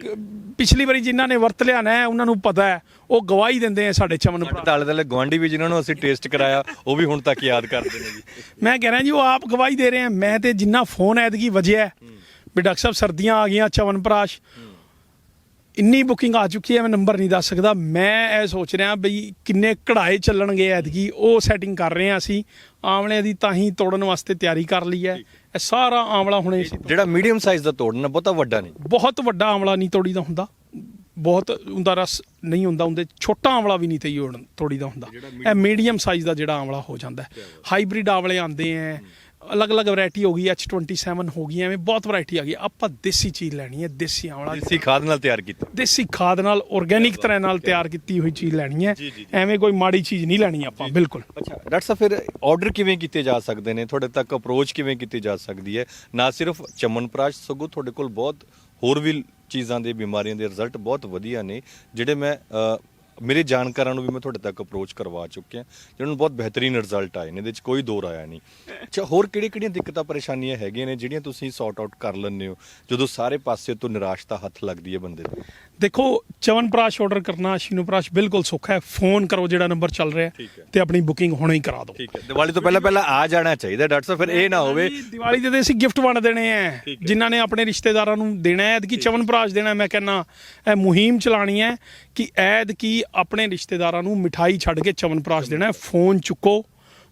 Speaker 2: ਪਿਛਲੀ ਵਾਰੀ ਜਿਨ੍ਹਾਂ ਨੇ ਵਰਤ ਲਿਆ ਨਾ ਉਹਨਾਂ ਨੂੰ ਪਤਾ ਹੈ। ਉਹ ਗਵਾਹੀ ਦਿੰਦੇ ਆ ਸਾਡੇ ਚਮਨ ਭਰਾ।
Speaker 1: ਤਾਲੇ ਤਾਲੇ ਗਵਾਂਢੀ ਵੀ ਜਿਨ੍ਹਾਂ ਨੂੰ ਅਸੀਂ ਟੇਸਟ ਕਰਾਇਆ ਉਹ ਵੀ ਹੁਣ ਤੱਕ ਯਾਦ ਕਰਦੇ ਨੇ ਜੀ।
Speaker 2: ਮੈਂ ਕਹਿ ਰਿਹਾ ਜੀ ਉਹ ਆਪ ਗਵਾਹੀ ਦੇ ਰਹੇ ਆ। ਮੈਂ ਤੇ ਜਿੰਨਾ ਫੋਨ ਐਤਕੀ ਵਜਿਆ ਵੀ ਡਾਕਟਰ ਸਾਹਿਬ ਸਰਦੀਆਂ ਆ ਗਈਆਂ ਚਵਨਪ੍ਰਾਸ਼ ਇੰਨੀ ਬੁਕਿੰਗ ਆ ਚੁੱਕੀ ਹੈ ਮੈਂ ਨੰਬਰ ਨਹੀਂ ਦੱਸ ਸਕਦਾ। ਮੈਂ ਇਹ ਸੋਚ ਰਿਹਾ ਬਈ ਕਿੰਨੇ ਕਢਾਏ ਚੱਲਣਗੇ ਐਤਕੀ। ਉਹ ਸੈਟਿੰਗ ਕਰ ਰਹੇ ਆ ਅਸੀਂ। ਆਮਲੇ ਦੀ ਤਾਂ ਹੀ ਤੋੜਨ ਵਾਸਤੇ ਤਿਆਰੀ ਕਰ ਲਈ ਹੈ। ਇਹ ਸਾਰਾ ਆਮਲਾ ਹੁਣੇ
Speaker 1: ਜਿਹੜਾ ਮੀਡੀਅਮ ਸਾਈਜ਼ ਦਾ ਤੋੜਨਾ ਬਹੁਤਾ ਵੱਡਾ ਨਹੀਂ।
Speaker 2: ਬਹੁਤ ਵੱਡਾ ਆਮਲਾ ਨਹੀਂ ਤੋੜੀ ਦਾ ਹੁੰਦਾ। ਬਹੁਤ ਉਹਦਾ ਰਸ ਨਹੀਂ ਹੁੰਦਾ ਉਹਦੇ ਛੋਟਾ ਆਮਲਾ ਵੀ ਨਹੀਂ ਤੇ ਤੋੜੀ ਦਾ ਹੁੰਦਾ ਇਹ ਮੀਡੀਅਮ ਸਾਈਜ਼ ਦਾ ਜਿਹੜਾ ਆਮਲਾ ਹੋ ਜਾਂਦਾ ਹਾਈਬ੍ਰਿਡ ਆਮਲੇ ਆਉਂਦੇ ਆ ਅਲੱਗ-ਅਲੱਗ ਵੈਰਾਈਟੀ ਹੋ ਗਈ H27 ਹੋ ਗਈ ਐਵੇਂ ਬਹੁਤ ਵੈਰਾਈਟੀ ਆ ਗਈ। ਆਪਾਂ ਦੇਸੀ ਚੀਜ਼ ਲੈਣੀ ਹੈ ਦੇਸੀ ਆਮਲਾ
Speaker 1: ਦੇਸੀ ਖਾਦ ਨਾਲ ਤਿਆਰ ਕੀਤਾ।
Speaker 2: ਦੇਸੀ ਖਾਦ ਨਾਲ ਆਰਗੇਨਿਕ ਤਰ੍ਹਾਂ ਨਾਲ ਤਿਆਰ ਕੀਤੀ ਹੋਈ ਚੀਜ਼ ਲੈਣੀ ਹੈ। ਐਵੇਂ ਕੋਈ ਮਾੜੀ ਚੀਜ਼ ਨਹੀਂ ਲੈਣੀ ਆਪਾਂ ਬਿਲਕੁਲ।
Speaker 1: ਅੱਛਾ ਡਾਕਟਰ ਸਾਹਿਬ ਫਿਰ ਆਰਡਰ ਕਿਵੇਂ ਕੀਤੇ ਜਾ ਸਕਦੇ ਨੇ? ਤੁਹਾਡੇ ਤੱਕ ਅਪਰੋਚ ਕਿਵੇਂ ਕੀਤੀ ਜਾ ਸਕਦੀ ਹੈ? ਨਾ ਸਿਰਫ ਚਮਨਪ੍ਰਾਸ਼ ਸਗੋਂ ਤੁਹਾਡੇ ਕੋਲ ਬਹੁਤ ਹੋਰ ਵੀ ਚੀਜ਼ਾਂ ਦੇ ਬਿਮਾਰੀਆਂ ਦੇ ਰਿਜ਼ਲਟ ਬਹੁਤ ਵਧੀਆ ਨੇ ਜਿਹੜੇ ਮੈਂ ਮੇਰੇ ਜਾਣਕਾਰਾਂ ਨੂੰ ਵੀ ਮੈਂ ਤੁਹਾਡੇ ਤੱਕ ਅਪਰੋਚ ਕਰਵਾ ਚੁੱਕਿਆ ਜਿਹਨਾਂ ਨੂੰ ਬਹੁਤ ਬਿਹਤਰੀਨ ਰਿਜ਼ਲਟ ਆਏ ਨੇ ਇਹਦੇ ਵਿੱਚ ਕੋਈ ਦੋ ਰਾਇਆ ਨਹੀਂ। ਅੱਛਾ ਹੋਰ ਕਿਹੜੀ ਕਿਹੜੀਆਂ ਦਿੱਕਤਾਂ ਪਰੇਸ਼ਾਨੀਆਂ ਹੈਗੀਆਂ ਨੇ ਜਿਹੜੀਆਂ ਤੁਸੀਂ ਸੌਟ ਆਊਟ ਕਰ ਲੈਂਦੇ ਹੋ ਜਦੋਂ ਸਾਰੇ ਪਾਸੇ ਤੋਂ ਨਿਰਾਸ਼ਤਾ ਹੱਥ ਲੱਗਦੀ ਹੈ ਬੰਦੇ ਦੀ?
Speaker 2: ਦੇਖੋ ਚਵਨਪ੍ਰਾਸ਼ ਆਰਡਰ ਕਰਨਾ ਸ਼ਿਨੂਪ੍ਰਾਸ਼ ਬਿਲਕੁਲ ਸੌਖਾ ਹੈ। ਫੋਨ ਕਰੋ ਜਿਹੜਾ ਨੰਬਰ ਚੱਲ ਰਿਹਾ। ਤੇ ਆਪਣੀ ਬੁਕਿੰਗ ਹੁਣੇ ਹੀ ਕਰਾ ਦਿਓ।
Speaker 1: ਠੀਕ ਹੈ। ਦੀਵਾਲੀ ਤੋਂ ਪਹਿਲਾਂ ਪਹਿਲਾਂ ਆ ਜਾਣਾ ਚਾਹੀਦਾ ਡਾਕਟਰ ਸਾਹਿਬ ਫਿਰ ਇਹ ਨਾ ਹੋਵੇ।
Speaker 2: ਦੀਵਾਲੀ ਦੇ ਤੇ ਅਸੀਂ ਗਿਫਟ ਵੰਡ ਦੇਣੇ ਆ। ਜਿਨ੍ਹਾਂ ਨੇ ਆਪਣੇ ਰਿਸ਼ਤੇਦਾਰਾਂ ਨੂੰ ਦੇਣਾ ਹੈ ਐਦ ਕੀ ਚਵਨਪ੍ਰਾਸ਼ ਦੇਣਾ ਮੈਂ ਕਹਿੰਨਾ ਇਹ ਮੁਹਿੰਮ ਚਲਾਣੀ ਹੈ ਕਿ ਐਦ ਕੀ ਆਪਣੇ ਰਿਸ਼ਤੇਦਾਰਾਂ ਨੂੰ ਮਿਠਾਈ ਛੱਡ ਕੇ ਚਵਨਪ੍ਰਾਸ਼ ਦੇਣਾ ਹੈ। ਫੋਨ ਚੁੱਕੋ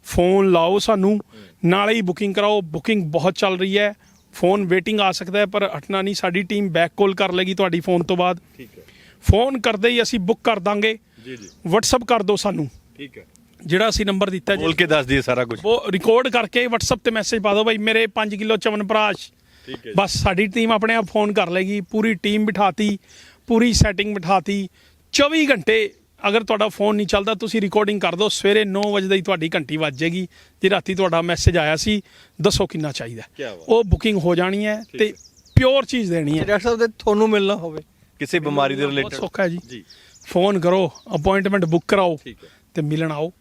Speaker 2: ਫੋਨ ਲਾਓ ਸਾਨੂੰ ਨਾਲੇ ਹੀ ਬੁਕਿੰਗ ਕਰਾਓ। ਬੁਕਿੰਗ ਬਹੁਤ ਚੱਲ ਰਹੀ ਹੈ। ਫੋਨ ਵੇਟਿੰਗ ਆ ਸਕਦਾ ਹੈ ਪਰ ਹਟਣਾ ਨਹੀਂ। ਸਾਡੀ ਟੀਮ ਬੈਕ ਕਾਲ ਕਰ ਲੇਗੀ ਤੁਹਾਡੀ ਫੋਨ ਤੋਂ ਬਾਅਦ।
Speaker 1: ਠੀਕ ਹੈ।
Speaker 2: ਫੋਨ ਕਰਦੇ ਹੀ ਅਸੀਂ ਬੁੱਕ ਕਰ ਦਾਂਗੇ।
Speaker 1: ਜੀ ਜੀ।
Speaker 2: WhatsApp ਕਰ ਦਿਓ ਸਾਨੂੰ।
Speaker 1: ਠੀਕ ਹੈ।
Speaker 2: ਜਿਹੜਾ ਅਸੀਂ ਨੰਬਰ ਦਿੱਤਾ ਜੀ।
Speaker 1: ਬੋਲ ਕੇ ਦੱਸ ਦਈਏ ਸਾਰਾ ਕੁਝ।
Speaker 2: ਉਹ ਰਿਕਾਰਡ ਕਰਕੇ WhatsApp ਤੇ ਮੈਸੇਜ ਪਾ ਦਿਓ ਭਾਈ ਮੇਰੇ 5 ਕਿਲੋ ਚਵਨਪ੍ਰਾਸ਼
Speaker 1: ਠੀਕ ਹੈ ਜੀ।
Speaker 2: ਬਸ ਸਾਡੀ ਟੀਮ ਆਪਣੇ ਆਪ ਫੋਨ ਕਰ ਲੇਗੀ। ਪੂਰੀ ਟੀਮ ਬਿਠਾਤੀ ਪੂਰੀ ਸੈਟਿੰਗ ਬਿਠਾਤੀ। 24 ਘੰਟੇ ਅਗਰ ਤੁਹਾਡਾ ਫੋਨ ਨਹੀਂ ਚੱਲਦਾ ਤੁਸੀਂ ਰਿਕਾਰਡਿੰਗ ਕਰ ਦਿਓ। ਸਵੇਰੇ 9 ਵਜੇ ਦਾ ਤੁਹਾਡੀ ਘੰਟੀ ਵੱਜ ਜਾਏਗੀ ਜੇ ਰਾਤੀ ਤੁਹਾਡਾ ਮੈਸੇਜ ਆਇਆ ਸੀ ਦੱਸੋ ਕਿੰਨਾ ਚਾਹੀਦਾ। ਉਹ ਬੁਕਿੰਗ ਹੋ ਜਾਣੀ ਹੈ ਤੇ ਪਿਓਰ ਚੀਜ਼ ਦੇਣੀ ਹੈ।
Speaker 1: ਡਾਕਟਰ ਸਾਹਿਬ ਦੇ ਤੁਹਾਨੂੰ ਮਿਲਣਾ ਹੋਵੇ। ਕਿਸੇ ਬਿਮਾਰੀ ਦੇ ਰਿਲੇਟਡ
Speaker 2: ਸੌਖਾ ਜੀ।
Speaker 1: ਜੀ।
Speaker 2: ਫੋਨ ਕਰੋ ਅਪਾਇੰਟਮੈਂਟ ਬੁੱਕ ਕਰਾਓ
Speaker 1: ਠੀਕ ਹੈ।
Speaker 2: ਤੇ ਮਿਲਣ ਆਓ।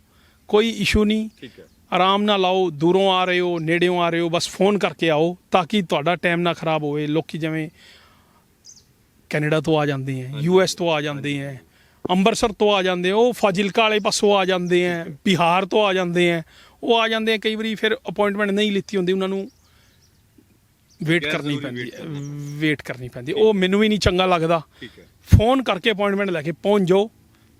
Speaker 2: ਕੋਈ ਇਸ਼ੂ ਨਹੀਂ।
Speaker 1: ਠੀਕ ਹੈ।
Speaker 2: ਆਰਾਮ ਨਾਲ ਆਓ ਦੂਰੋਂ ਆ ਰਹੇ ਹੋ ਨੇੜਿਓਂ ਆ ਰਹੇ ਹੋ ਬਸ ਫੋਨ ਕਰਕੇ ਆਓ ਤਾਂ ਕਿ ਤੁਹਾਡਾ ਟਾਈਮ ਨਾ ਖਰਾਬ ਹੋਵੇ। ਲੋਕੀ ਜਿਵੇਂ ਕੈਨੇਡਾ ਤੋਂ ਆ ਜਾਂਦੇ ਹੈ ਯੂ ਐਸ ਤੋਂ ਆ ਜਾਂਦੇ ਹੈ ਅੰਮ੍ਰਿਤਸਰ ਤੋਂ ਆ ਜਾਂਦੇ ਆ ਉਹ ਫਾਜ਼ਿਲਕਾ ਵਾਲੇ ਪਾਸੋਂ ਆ ਜਾਂਦੇ ਆ ਬਿਹਾਰ ਤੋਂ ਆ ਜਾਂਦੇ ਆ ਉਹ ਆ ਜਾਂਦੇ ਆ ਕਈ ਵਾਰੀ ਫਿਰ ਅਪਾਇੰਟਮੈਂਟ ਨਹੀਂ ਲਿੱਤੀ ਹੁੰਦੀ ਉਹਨਾਂ ਨੂੰ ਵੇਟ ਕਰਨੀ ਪੈਂਦੀ ਹੈ ਵੇਟ ਕਰਨੀ ਪੈਂਦੀ। ਹੈ। ਉਹ ਮੈਨੂੰ ਵੀ ਨਹੀਂ ਚੰਗਾ ਲੱਗਦਾ।
Speaker 1: ਠੀਕ ਹੈ।
Speaker 2: ਫੋਨ ਕਰਕੇ ਅਪਾਇੰਟਮੈਂਟ ਲੈ ਕੇ ਪਹੁੰਚ ਜਾਓ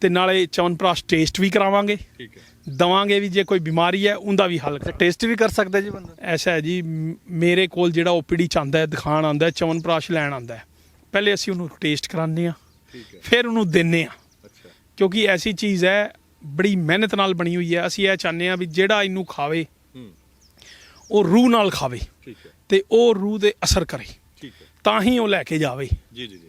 Speaker 2: ਤੇ ਨਾਲੇ ਚਵਨਪ੍ਰਾਸ਼ ਟੇਸਟ ਵੀ ਕਰਾਵਾਂਗੇ।
Speaker 1: ਠੀਕ ਹੈ।
Speaker 2: ਦਵਾਂਗੇ ਵੀ ਜੇ ਕੋਈ ਬਿਮਾਰੀ ਹੈ ਉਹਦਾ ਵੀ ਹੱਲ ਕਰ
Speaker 1: ਟੇਸਟ ਵੀ ਕਰ ਸਕਦਾ ਜੀ ਬੰਦਾ।
Speaker 2: ਐਸਾ ਹੈ ਜੀ ਮੇਰੇ ਕੋਲ ਜਿਹੜਾ ਓਪੀਡੀ ਚ ਆਂਦਾ ਹੈ ਦਿਖਾਣ ਆਂਦਾ ਹੈ ਚਵਨਪ੍ਰਾਸ਼ ਲੈਣ ਆਂਦਾ ਹੈ। ਪਹਿਲੇ ਅਸੀਂ ਉਹਨੂੰ ਟੇਸਟ ਕਰਾਉਂਦੇ ਆ
Speaker 1: ਠੀਕ ਹੈ।
Speaker 2: ਫਿਰ ਉਹਨੂੰ ਦਿੰਨੇ ਆ
Speaker 1: ਅੱਛਾ।
Speaker 2: ਕਿਉਂਕਿ ਐਸੀ ਚੀਜ਼ ਹੈ ਬੜੀ ਮਿਹਨਤ ਨਾਲ ਬਣੀ ਹੋਈ ਹੈ। ਅਸੀਂ ਇਹ ਚਾਹੁੰਦੇ ਆ ਵੀ ਜਿਹੜਾ ਇਹਨੂੰ ਖਾਵੇ
Speaker 1: ਹੂੰ।
Speaker 2: ਉਹ ਰੂਹ ਨਾਲ ਖਾਵੇ
Speaker 1: ਠੀਕ ਹੈ।
Speaker 2: ਤੇ ਉਹ ਰੂਹ ਦੇ ਅਸਰ ਕਰੇ।
Speaker 1: ਠੀਕ ਹੈ।
Speaker 2: ਤਾਂ ਹੀ ਉਹ ਲੈ ਕੇ ਜਾਵੇ।
Speaker 1: ਜੀ ਜੀ ਜੀ।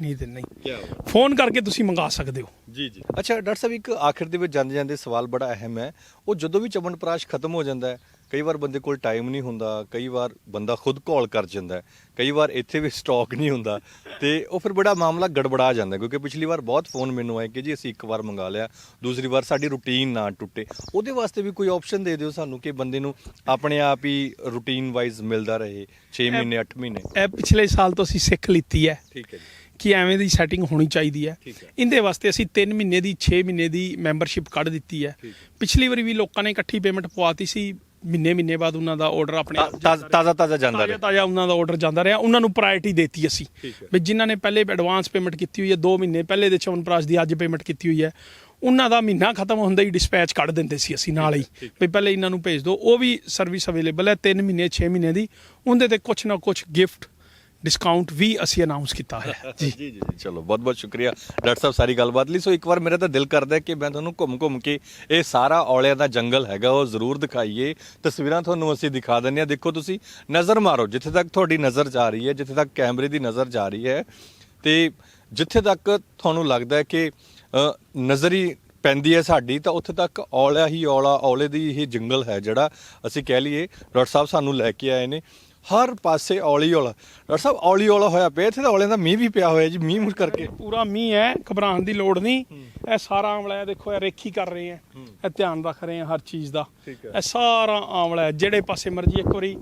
Speaker 2: ਨਹੀਂ ਤੇ ਨਹੀਂ।
Speaker 1: ਕੀ
Speaker 2: ਫੋਨ ਕਰਕੇ ਤੁਸੀਂ ਮੰਗਾ ਸਕਦੇ ਹੋ।
Speaker 1: ਜੀ ਜੀ। ਅੱਛਾ ਡਾਕਟਰ ਸਾਹਿਬ ਇੱਕ ਆਖਿਰ ਦੇ ਵਿੱਚ ਜਾਂਦੇ ਜਾਂਦੇ ਸਵਾਲ ਬੜਾ ਅਹਿਮ ਹੈ। ਉਹ ਜਦੋਂ ਵੀ ਚਮਨਪ੍ਰਾਸ਼ ਖਤਮ ਹੋ ਜਾਂਦਾ ਹੈ ਕਈ ਵਾਰ ਬੰਦੇ ਕੋਲ ਟਾਈਮ ਨਹੀਂ ਹੁੰਦਾ ਕਈ ਵਾਰ ਬੰਦਾ ਖੁਦ ਕਾਲ ਕਰ ਜਾਂਦਾ ਕਈ ਵਾਰ ਇੱਥੇ ਵੀ ਸਟਾਕ ਨਹੀਂ ਹੁੰਦਾ ਤੇ ਉਹ ਫਿਰ ਬੜਾ ਮਾਮਲਾ ਗੜਬੜਾ ਜਾਂਦਾ ਕਿਉਂਕਿ ਪਿਛਲੀ ਵਾਰ ਬਹੁਤ ਫੋਨ ਮੈਨੂੰ ਆਏ ਕਿ ਜੀ ਅਸੀਂ ਇੱਕ ਵਾਰ ਮੰਗਾ ਲਿਆ ਦੂਸਰੀ ਵਾਰ ਸਾਡੀ ਰੁਟੀਨ ਨਾ ਟੁੱਟੇ। ਉਹਦੇ ਵਾਸਤੇ ਵੀ ਕੋਈ ਆਪਸ਼ਨ ਦੇ ਦਿਓ ਸਾਨੂੰ ਕਿ ਬੰਦੇ ਨੂੰ ਆਪਣੇ ਆਪ ਹੀ ਰੁਟੀਨ ਵਾਈਜ਼ ਮਿਲਦਾ ਰਹੇ 6 ਮਹੀਨੇ 8 ਮਹੀਨੇ।
Speaker 2: ਇਹ ਪਿਛਲੇ ਸਾਲ ਤੋਂ ਅਸੀਂ ਸਿੱਖ ਲਿੱਤੀ ਹੈ
Speaker 1: ਠੀਕ ਹੈ ਜੀ।
Speaker 2: ਕਿ ਐਵੇਂ ਦੀ ਸੈਟਿੰਗ ਹੋਣੀ ਚਾਹੀਦੀ ਹੈ। ਇਹਦੇ ਵਾਸਤੇ ਅਸੀਂ 3 ਮਹੀਨੇ ਦੀ 6 ਮਹੀਨੇ ਦੀ ਮੈਂਬਰਸ਼ਿਪ ਕੱਢ ਦਿੱਤੀ ਹੈ। ਪਿਛਲੀ ਵਾਰੀ ਵੀ ਲੋਕਾਂ ਨੇ ਇਕੱਠੀ ਪੇਮੈਂਟ ਪਵਾਤੀ ਸੀ ਮਹੀਨੇ ਮਹੀਨੇ ਬਾਅਦ ਉਹਨਾਂ ਦਾ ਆਰਡਰ ਆਪਣੇ ਆਪ
Speaker 1: ਤਾਜ਼ਾ ਤਾਜ਼ਾ ਤਾਜ਼ਾ ਜਾਂਦਾ ਰਹੇ।
Speaker 2: ਤਾਜ਼ਾ ਉਹਨਾਂ ਦਾ ਆਰਡਰ ਜਾਂਦਾ ਰਿਹਾ। ਉਹਨਾਂ ਨੂੰ ਪ੍ਰਾਇੋਰਟੀ ਦਿੱਤੀ ਅਸੀਂ। ਵੀ ਜਿਨ੍ਹਾਂ ਨੇ ਪਹਿਲੇ ਐਡਵਾਂਸ ਪੇਮੈਂਟ ਕੀਤੀ ਹੋਈ ਹੈ 2 ਮਹੀਨੇ ਪਹਿਲੇ ਦੇ ਚਵਨਪ੍ਰਾਸ਼ ਦੀ ਅੱਜ ਪੇਮੈਂਟ ਕੀਤੀ ਹੋਈ ਹੈ ਉਹਨਾਂ ਦਾ ਮਹੀਨਾ ਖਤਮ ਹੁੰਦਾ ਹੀ ਡਿਸਪੈਚ ਕੱਢ ਦਿੰਦੇ ਸੀ ਅਸੀਂ ਨਾਲ ਹੀ। ਵੀ ਪਹਿਲੇ ਇਹਨਾਂ ਨੂੰ ਭੇਜ ਦਿਓ। ਉਹ ਵੀ ਸਰਵਿਸ ਅਵੇਲੇਬਲ ਹੈ 3 ਮਹੀਨੇ 6 ਮਹੀਨੇ ਦੀ। ਉਹਦੇ ਤੇ ਕੁਝ ਨਾ ਕੁਝ ਗਿਫਟ ਡਿਸਕਾਊਂਟ ਵੀ ਅਸੀਂ ਅਨਾਉਂਸ ਕੀਤਾ ਹੈ। ਜੀ
Speaker 1: ਜੀ ਜੀ ਜੀ ਚਲੋ ਬਹੁਤ ਬਹੁਤ ਸ਼ੁਕਰੀਆ। ਡਾਕਟਰ ਸਾਹਿਬ ਸਾਰੀ ਗੱਲਬਾਤ ਲਈ। ਸੋ ਇੱਕ ਵਾਰ ਮੇਰਾ ਤਾਂ ਦਿਲ ਕਰਦਾ ਕਿ ਮੈਂ ਤੁਹਾਨੂੰ ਘੁੰਮ ਘੁੰਮ ਕੇ ਇਹ ਸਾਰਾ ਔਲਿਆਂ ਦਾ ਜੰਗਲ ਹੈਗਾ ਉਹ ਜ਼ਰੂਰ ਦਿਖਾਈਏ। ਤਸਵੀਰਾਂ ਤੁਹਾਨੂੰ ਅਸੀਂ ਦਿਖਾ ਦਿੰਦੇ ਹਾਂ। ਦੇਖੋ ਤੁਸੀਂ ਨਜ਼ਰ ਮਾਰੋ ਜਿੱਥੇ ਤੱਕ ਤੁਹਾਡੀ ਨਜ਼ਰ ਜਾ ਰਹੀ ਹੈ ਜਿੱਥੇ ਤੱਕ ਕੈਮਰੇ ਦੀ ਨਜ਼ਰ ਜਾ ਰਹੀ ਹੈ ਤੇ ਜਿੱਥੇ ਤੱਕ ਤੁਹਾਨੂੰ ਲੱਗਦਾ ਹੈ ਕਿ ਅ, ਨਜ਼ਰ ਹੀ ਪੈਂਦੀ ਹੈ ਸਾਡੀ ਤਾਂ ਉੱਥੇ ਤੱਕ ਔਲਾ ਹੀ ਔਲਾ ਔਲੇ ਦੀ ਹੀ ਜੰਗਲ ਹੈ ਜਿਹੜਾ ਅਸੀਂ ਕਹਿ ਲਈਏ। ਡਾਕਟਰ ਸਾਹਿਬ ਸਾਨੂੰ ਲੈ ਕੇ ਆਏ ਨੇ। ਹਰ ਪਾਸੇ ਔਲੀ ਔਲਾ। ਡਾਕਟਰ ਸਾਹਿਬ ਔਲੀ ਔਲਾ ਹੋਇਆ ਪਿਆ। ਇੱਥੇ ਤਾਂ ਔਲਿਆਂ ਦਾ ਮੀਂਹ ਵੀ ਪਿਆ ਹੋਇਆ ਜੀ ਮੀਂਹ ਮੁੜ ਕਰਕੇ।
Speaker 2: ਪੂਰਾ ਮੀਂਹ ਹੈ ਘਬਰਾਉਣ ਦੀ ਲੋੜ ਨਹੀਂ। ਇਹ ਸਾਰਾ ਆਮਲਾ ਹੈ ਦੇਖੋ ਇਹ ਰੇਖੀ ਕਰ ਰਹੇ ਆ ਇਹ ਧਿਆਨ ਰੱਖ ਰਹੇ ਆ ਹਰ ਚੀਜ਼ ਦਾ।
Speaker 1: ਹੈ।
Speaker 2: ਇਹ ਸਾਰਾ ਆਮਲਾ ਹੈ ਜਿਹੜੇ ਪਾਸੇ ਮਰਜ਼ੀ ਇੱਕ ਵਾਰੀ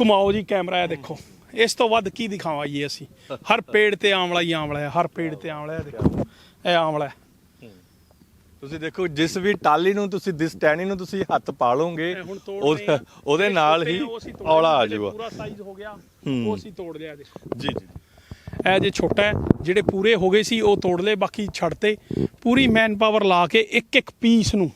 Speaker 2: ਘੁਮਾਓ ਜੀ ਕੈਮਰਾ ਇਹ ਦੇਖੋ। ਇਸ ਤੋਂ ਵੱਧ ਕੀ ਦਿਖਾਵਾਂਗੇ ਅਸੀਂ? ਹਰ ਪੇੜ ਤੇ ਆਮਲਾ ਹੀ ਆਮਲਾ ਹੈ ਹਰ ਪੇੜ ਤੇ ਆਮਲਾ ਹੈ ਦੇਖੋ। ਇਹ ਆਮਲਾ ਹੈ।
Speaker 1: ਤੁਸੀਂ ਦੇਖੋ ਜਿਸ ਵੀ ਟਾਲੀ ਨੂੰ ਤੁਸੀਂ ਦਿਸ ਟਹਿਣੀ ਨੂੰ ਤੁਸੀਂ ਹੱਥ ਪਾ ਲਓਗੇ
Speaker 2: ਹੁਣ ਆ।
Speaker 1: ਉਹਦੇ ਨਾਲ ਹੀ
Speaker 2: ਆ, ਉਹ ਅਸੀਂ ਤੋੜ
Speaker 1: ਔਲਾ ਆ ਜਾਊਗਾ।
Speaker 2: ਪੂਰਾ ਸਾਈਜ਼ ਹੋ ਗਿਆ। ਉਹ ਅਸੀਂ ਤੋੜ ਲਿਆ
Speaker 1: ਜੀ ਜੀ
Speaker 2: ਇਹ ਜੇ ਛੋਟਾ ਹੈ ਜਿਹੜੇ ਪੂਰੇ ਹੋ ਗਏ ਸੀ ਉਹ ਤੋੜ ਲਏ ਬਾਕੀ ਛੱਡਤੇ ਪੂਰੀ ਮੈਨ ਪਾਵਰ ਲਾ ਕੇ ਇੱਕ ਇੱਕ ਪੀਸ ਨੂੰ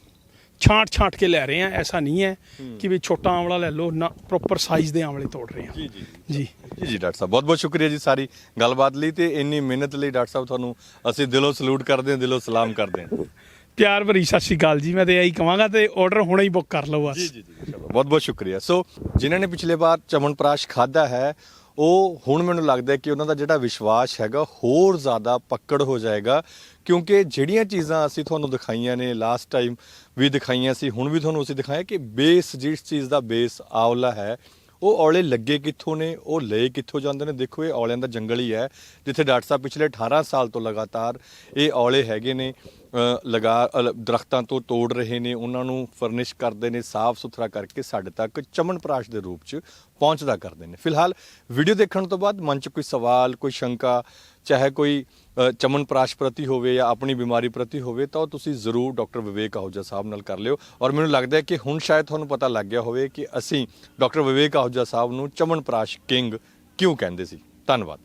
Speaker 2: ਛਾਂਟ ਛਾਂਟ ਕੇ ਲੈ ਰਹੇ ਆ। ਐਸਾ ਨਹੀਂ ਹੈ ਕਿ ਵੀ ਛੋਟਾ ਆਮਲਾ ਲੈ ਲਓ ਨਾ ਪ੍ਰੋਪਰ ਸਾਈਜ਼ ਦੇ ਆਮਲੇ ਤੋੜ ਰਹੇ ਆ।
Speaker 1: ਜੀ ਜੀ
Speaker 2: ਜੀ।
Speaker 1: ਜੀ। ਜੀ ਡਾਕਟਰ ਸਾਹਿਬ ਬਹੁਤ ਬਹੁਤ ਸ਼ੁਕਰੀਆ ਜੀ ਸਾਰੀ ਗੱਲਬਾਤ ਲਈ ਤੇ ਇੰਨੀ ਮਿਹਨਤ ਲਈ ਡਾਕਟਰ ਸਾਹਿਬ ਤੁਹਾਨੂੰ ਅਸੀਂ ਦਿਲੋਂ ਸਲੂਟ ਕਰਦੇ ਹਾਂ ਦਿਲੋਂ ਸਲਾਮ ਕਰਦੇ ਹਾਂ।
Speaker 2: ਪਿਆਰ ਭਰੀ ਸਤਿ ਸ਼੍ਰੀ ਅਕਾਲ ਜੀ, ਮੈਂ ਤੇ ਇਹੀ ਕਹਾਂਗਾ ਤੇ ਆਰਡਰ ਹੁਣੇ ਹੀ ਬੁੱਕ ਕਰ ਲਓ ਬਸ।
Speaker 1: ਜੀ ਜੀ ਜੀ, ਚਲੋ, ਬਹੁਤ ਬਹੁਤ ਸ਼ੁਕਰੀਆ। ਸੋ ਜਿਨ੍ਹਾਂ ਨੇ ਪਿਛਲੇ ਵਾਰ ਚਮਨਪ੍ਰਾਸ਼ ਖਾਦਾ ਹੈ, ਉਹ ਹੁਣ ਮੈਨੂੰ ਲੱਗਦਾ ਹੈ ਕਿ ਉਹਨਾਂ ਦਾ ਜਿਹੜਾ ਵਿਸ਼ਵਾਸ ਹੈਗਾ, ਹੋਰ ਜ਼ਿਆਦਾ ਪੱਕੜ ਹੋ ਜਾਏਗਾ, ਕਿਉਂਕਿ ਜਿਹੜੀਆਂ ਚੀਜ਼ਾਂ ਅਸੀਂ ਤੁਹਾਨੂੰ ਦਿਖਾਈਆਂ ਨੇ ਲਾਸਟ ਟਾਈਮ ਵੀ ਦਿਖਾਈਆਂ ਸੀ, ਹੁਣ ਵੀ ਤੁਹਾਨੂੰ ਅਸੀਂ ਦਿਖਾਇਆ ਕਿ ਬੇਸ ਜਿਸ ਚੀਜ਼ ਦਾ ਬੇਸ ਆਵਲਾ ਹੈ, ਉਹ ਔਲੇ ਲੱਗੇ ਕਿੱਥੋਂ ਨੇ, ਉਹ ਲਏ ਕਿੱਥੋਂ ਜਾਂਦੇ ਨੇ? ਦੇਖੋ, ਇਹ ਔਲਿਆਂ ਦਾ ਜੰਗਲ ਹੀ ਹੈ, ਜਿੱਥੇ ਡਾਕਟਰ ਸਾਹਿਬ ਪਿਛਲੇ 18 ਸਾਲ ਤੋਂ ਲਗਾਤਾਰ ਇਹ ਔਲੇ ਹੈਗੇ ਨੇ। ਲਗਾ ਦਰਖਤਾਂ ਤੋਂ ਤੋੜ ਰਹੇ ਨੇ ਉਹਨਾਂ ਨੂੰ ਫਰਨਿਸ਼ ਕਰਦੇ ਨੇ ਸਾਫ਼ ਸੁਥਰਾ ਕਰਕੇ ਸਾਡੇ ਤੱਕ ਚਮਨਪ੍ਰਾਸ਼ ਦੇ ਰੂਪ 'ਚ ਪਹੁੰਚਦਾ ਕਰਦੇ ਨੇ। ਫਿਲਹਾਲ ਵੀਡੀਓ ਦੇਖਣ ਤੋਂ ਬਾਅਦ ਮਨ 'ਚ ਕੋਈ ਸਵਾਲ ਕੋਈ ਸ਼ੰਕਾ ਚਾਹੇ ਕੋਈ ਅ, ਚਮਨਪ੍ਰਾਸ਼ ਪ੍ਰਤੀ ਹੋਵੇ ਜਾਂ ਆਪਣੀ ਬਿਮਾਰੀ ਪ੍ਰਤੀ ਹੋਵੇ ਤਾਂ ਉਹ ਤੁਸੀਂ ਜ਼ਰੂਰ ਡਾਕਟਰ ਵਿਵੇਕ ਆਹੂਜਾ ਸਾਹਿਬ ਨਾਲ ਕਰ ਲਿਓ। ਔਰ ਮੈਨੂੰ ਲੱਗਦਾ ਹੈ ਕਿ ਹੁਣ ਸ਼ਾਇਦ ਤੁਹਾਨੂੰ ਪਤਾ ਲੱਗ ਗਿਆ ਹੋਵੇ ਕਿ ਅਸੀਂ ਡਾਕਟਰ ਵਿਵੇਕ ਆਹੂਜਾ ਸਾਹਿਬ ਨੂੰ ਚਮਨਪ੍ਰਾਸ਼ ਕਿੰਗ ਕਿਉਂ ਕਹਿੰਦੇ ਸੀ। ਧੰਨਵਾਦ।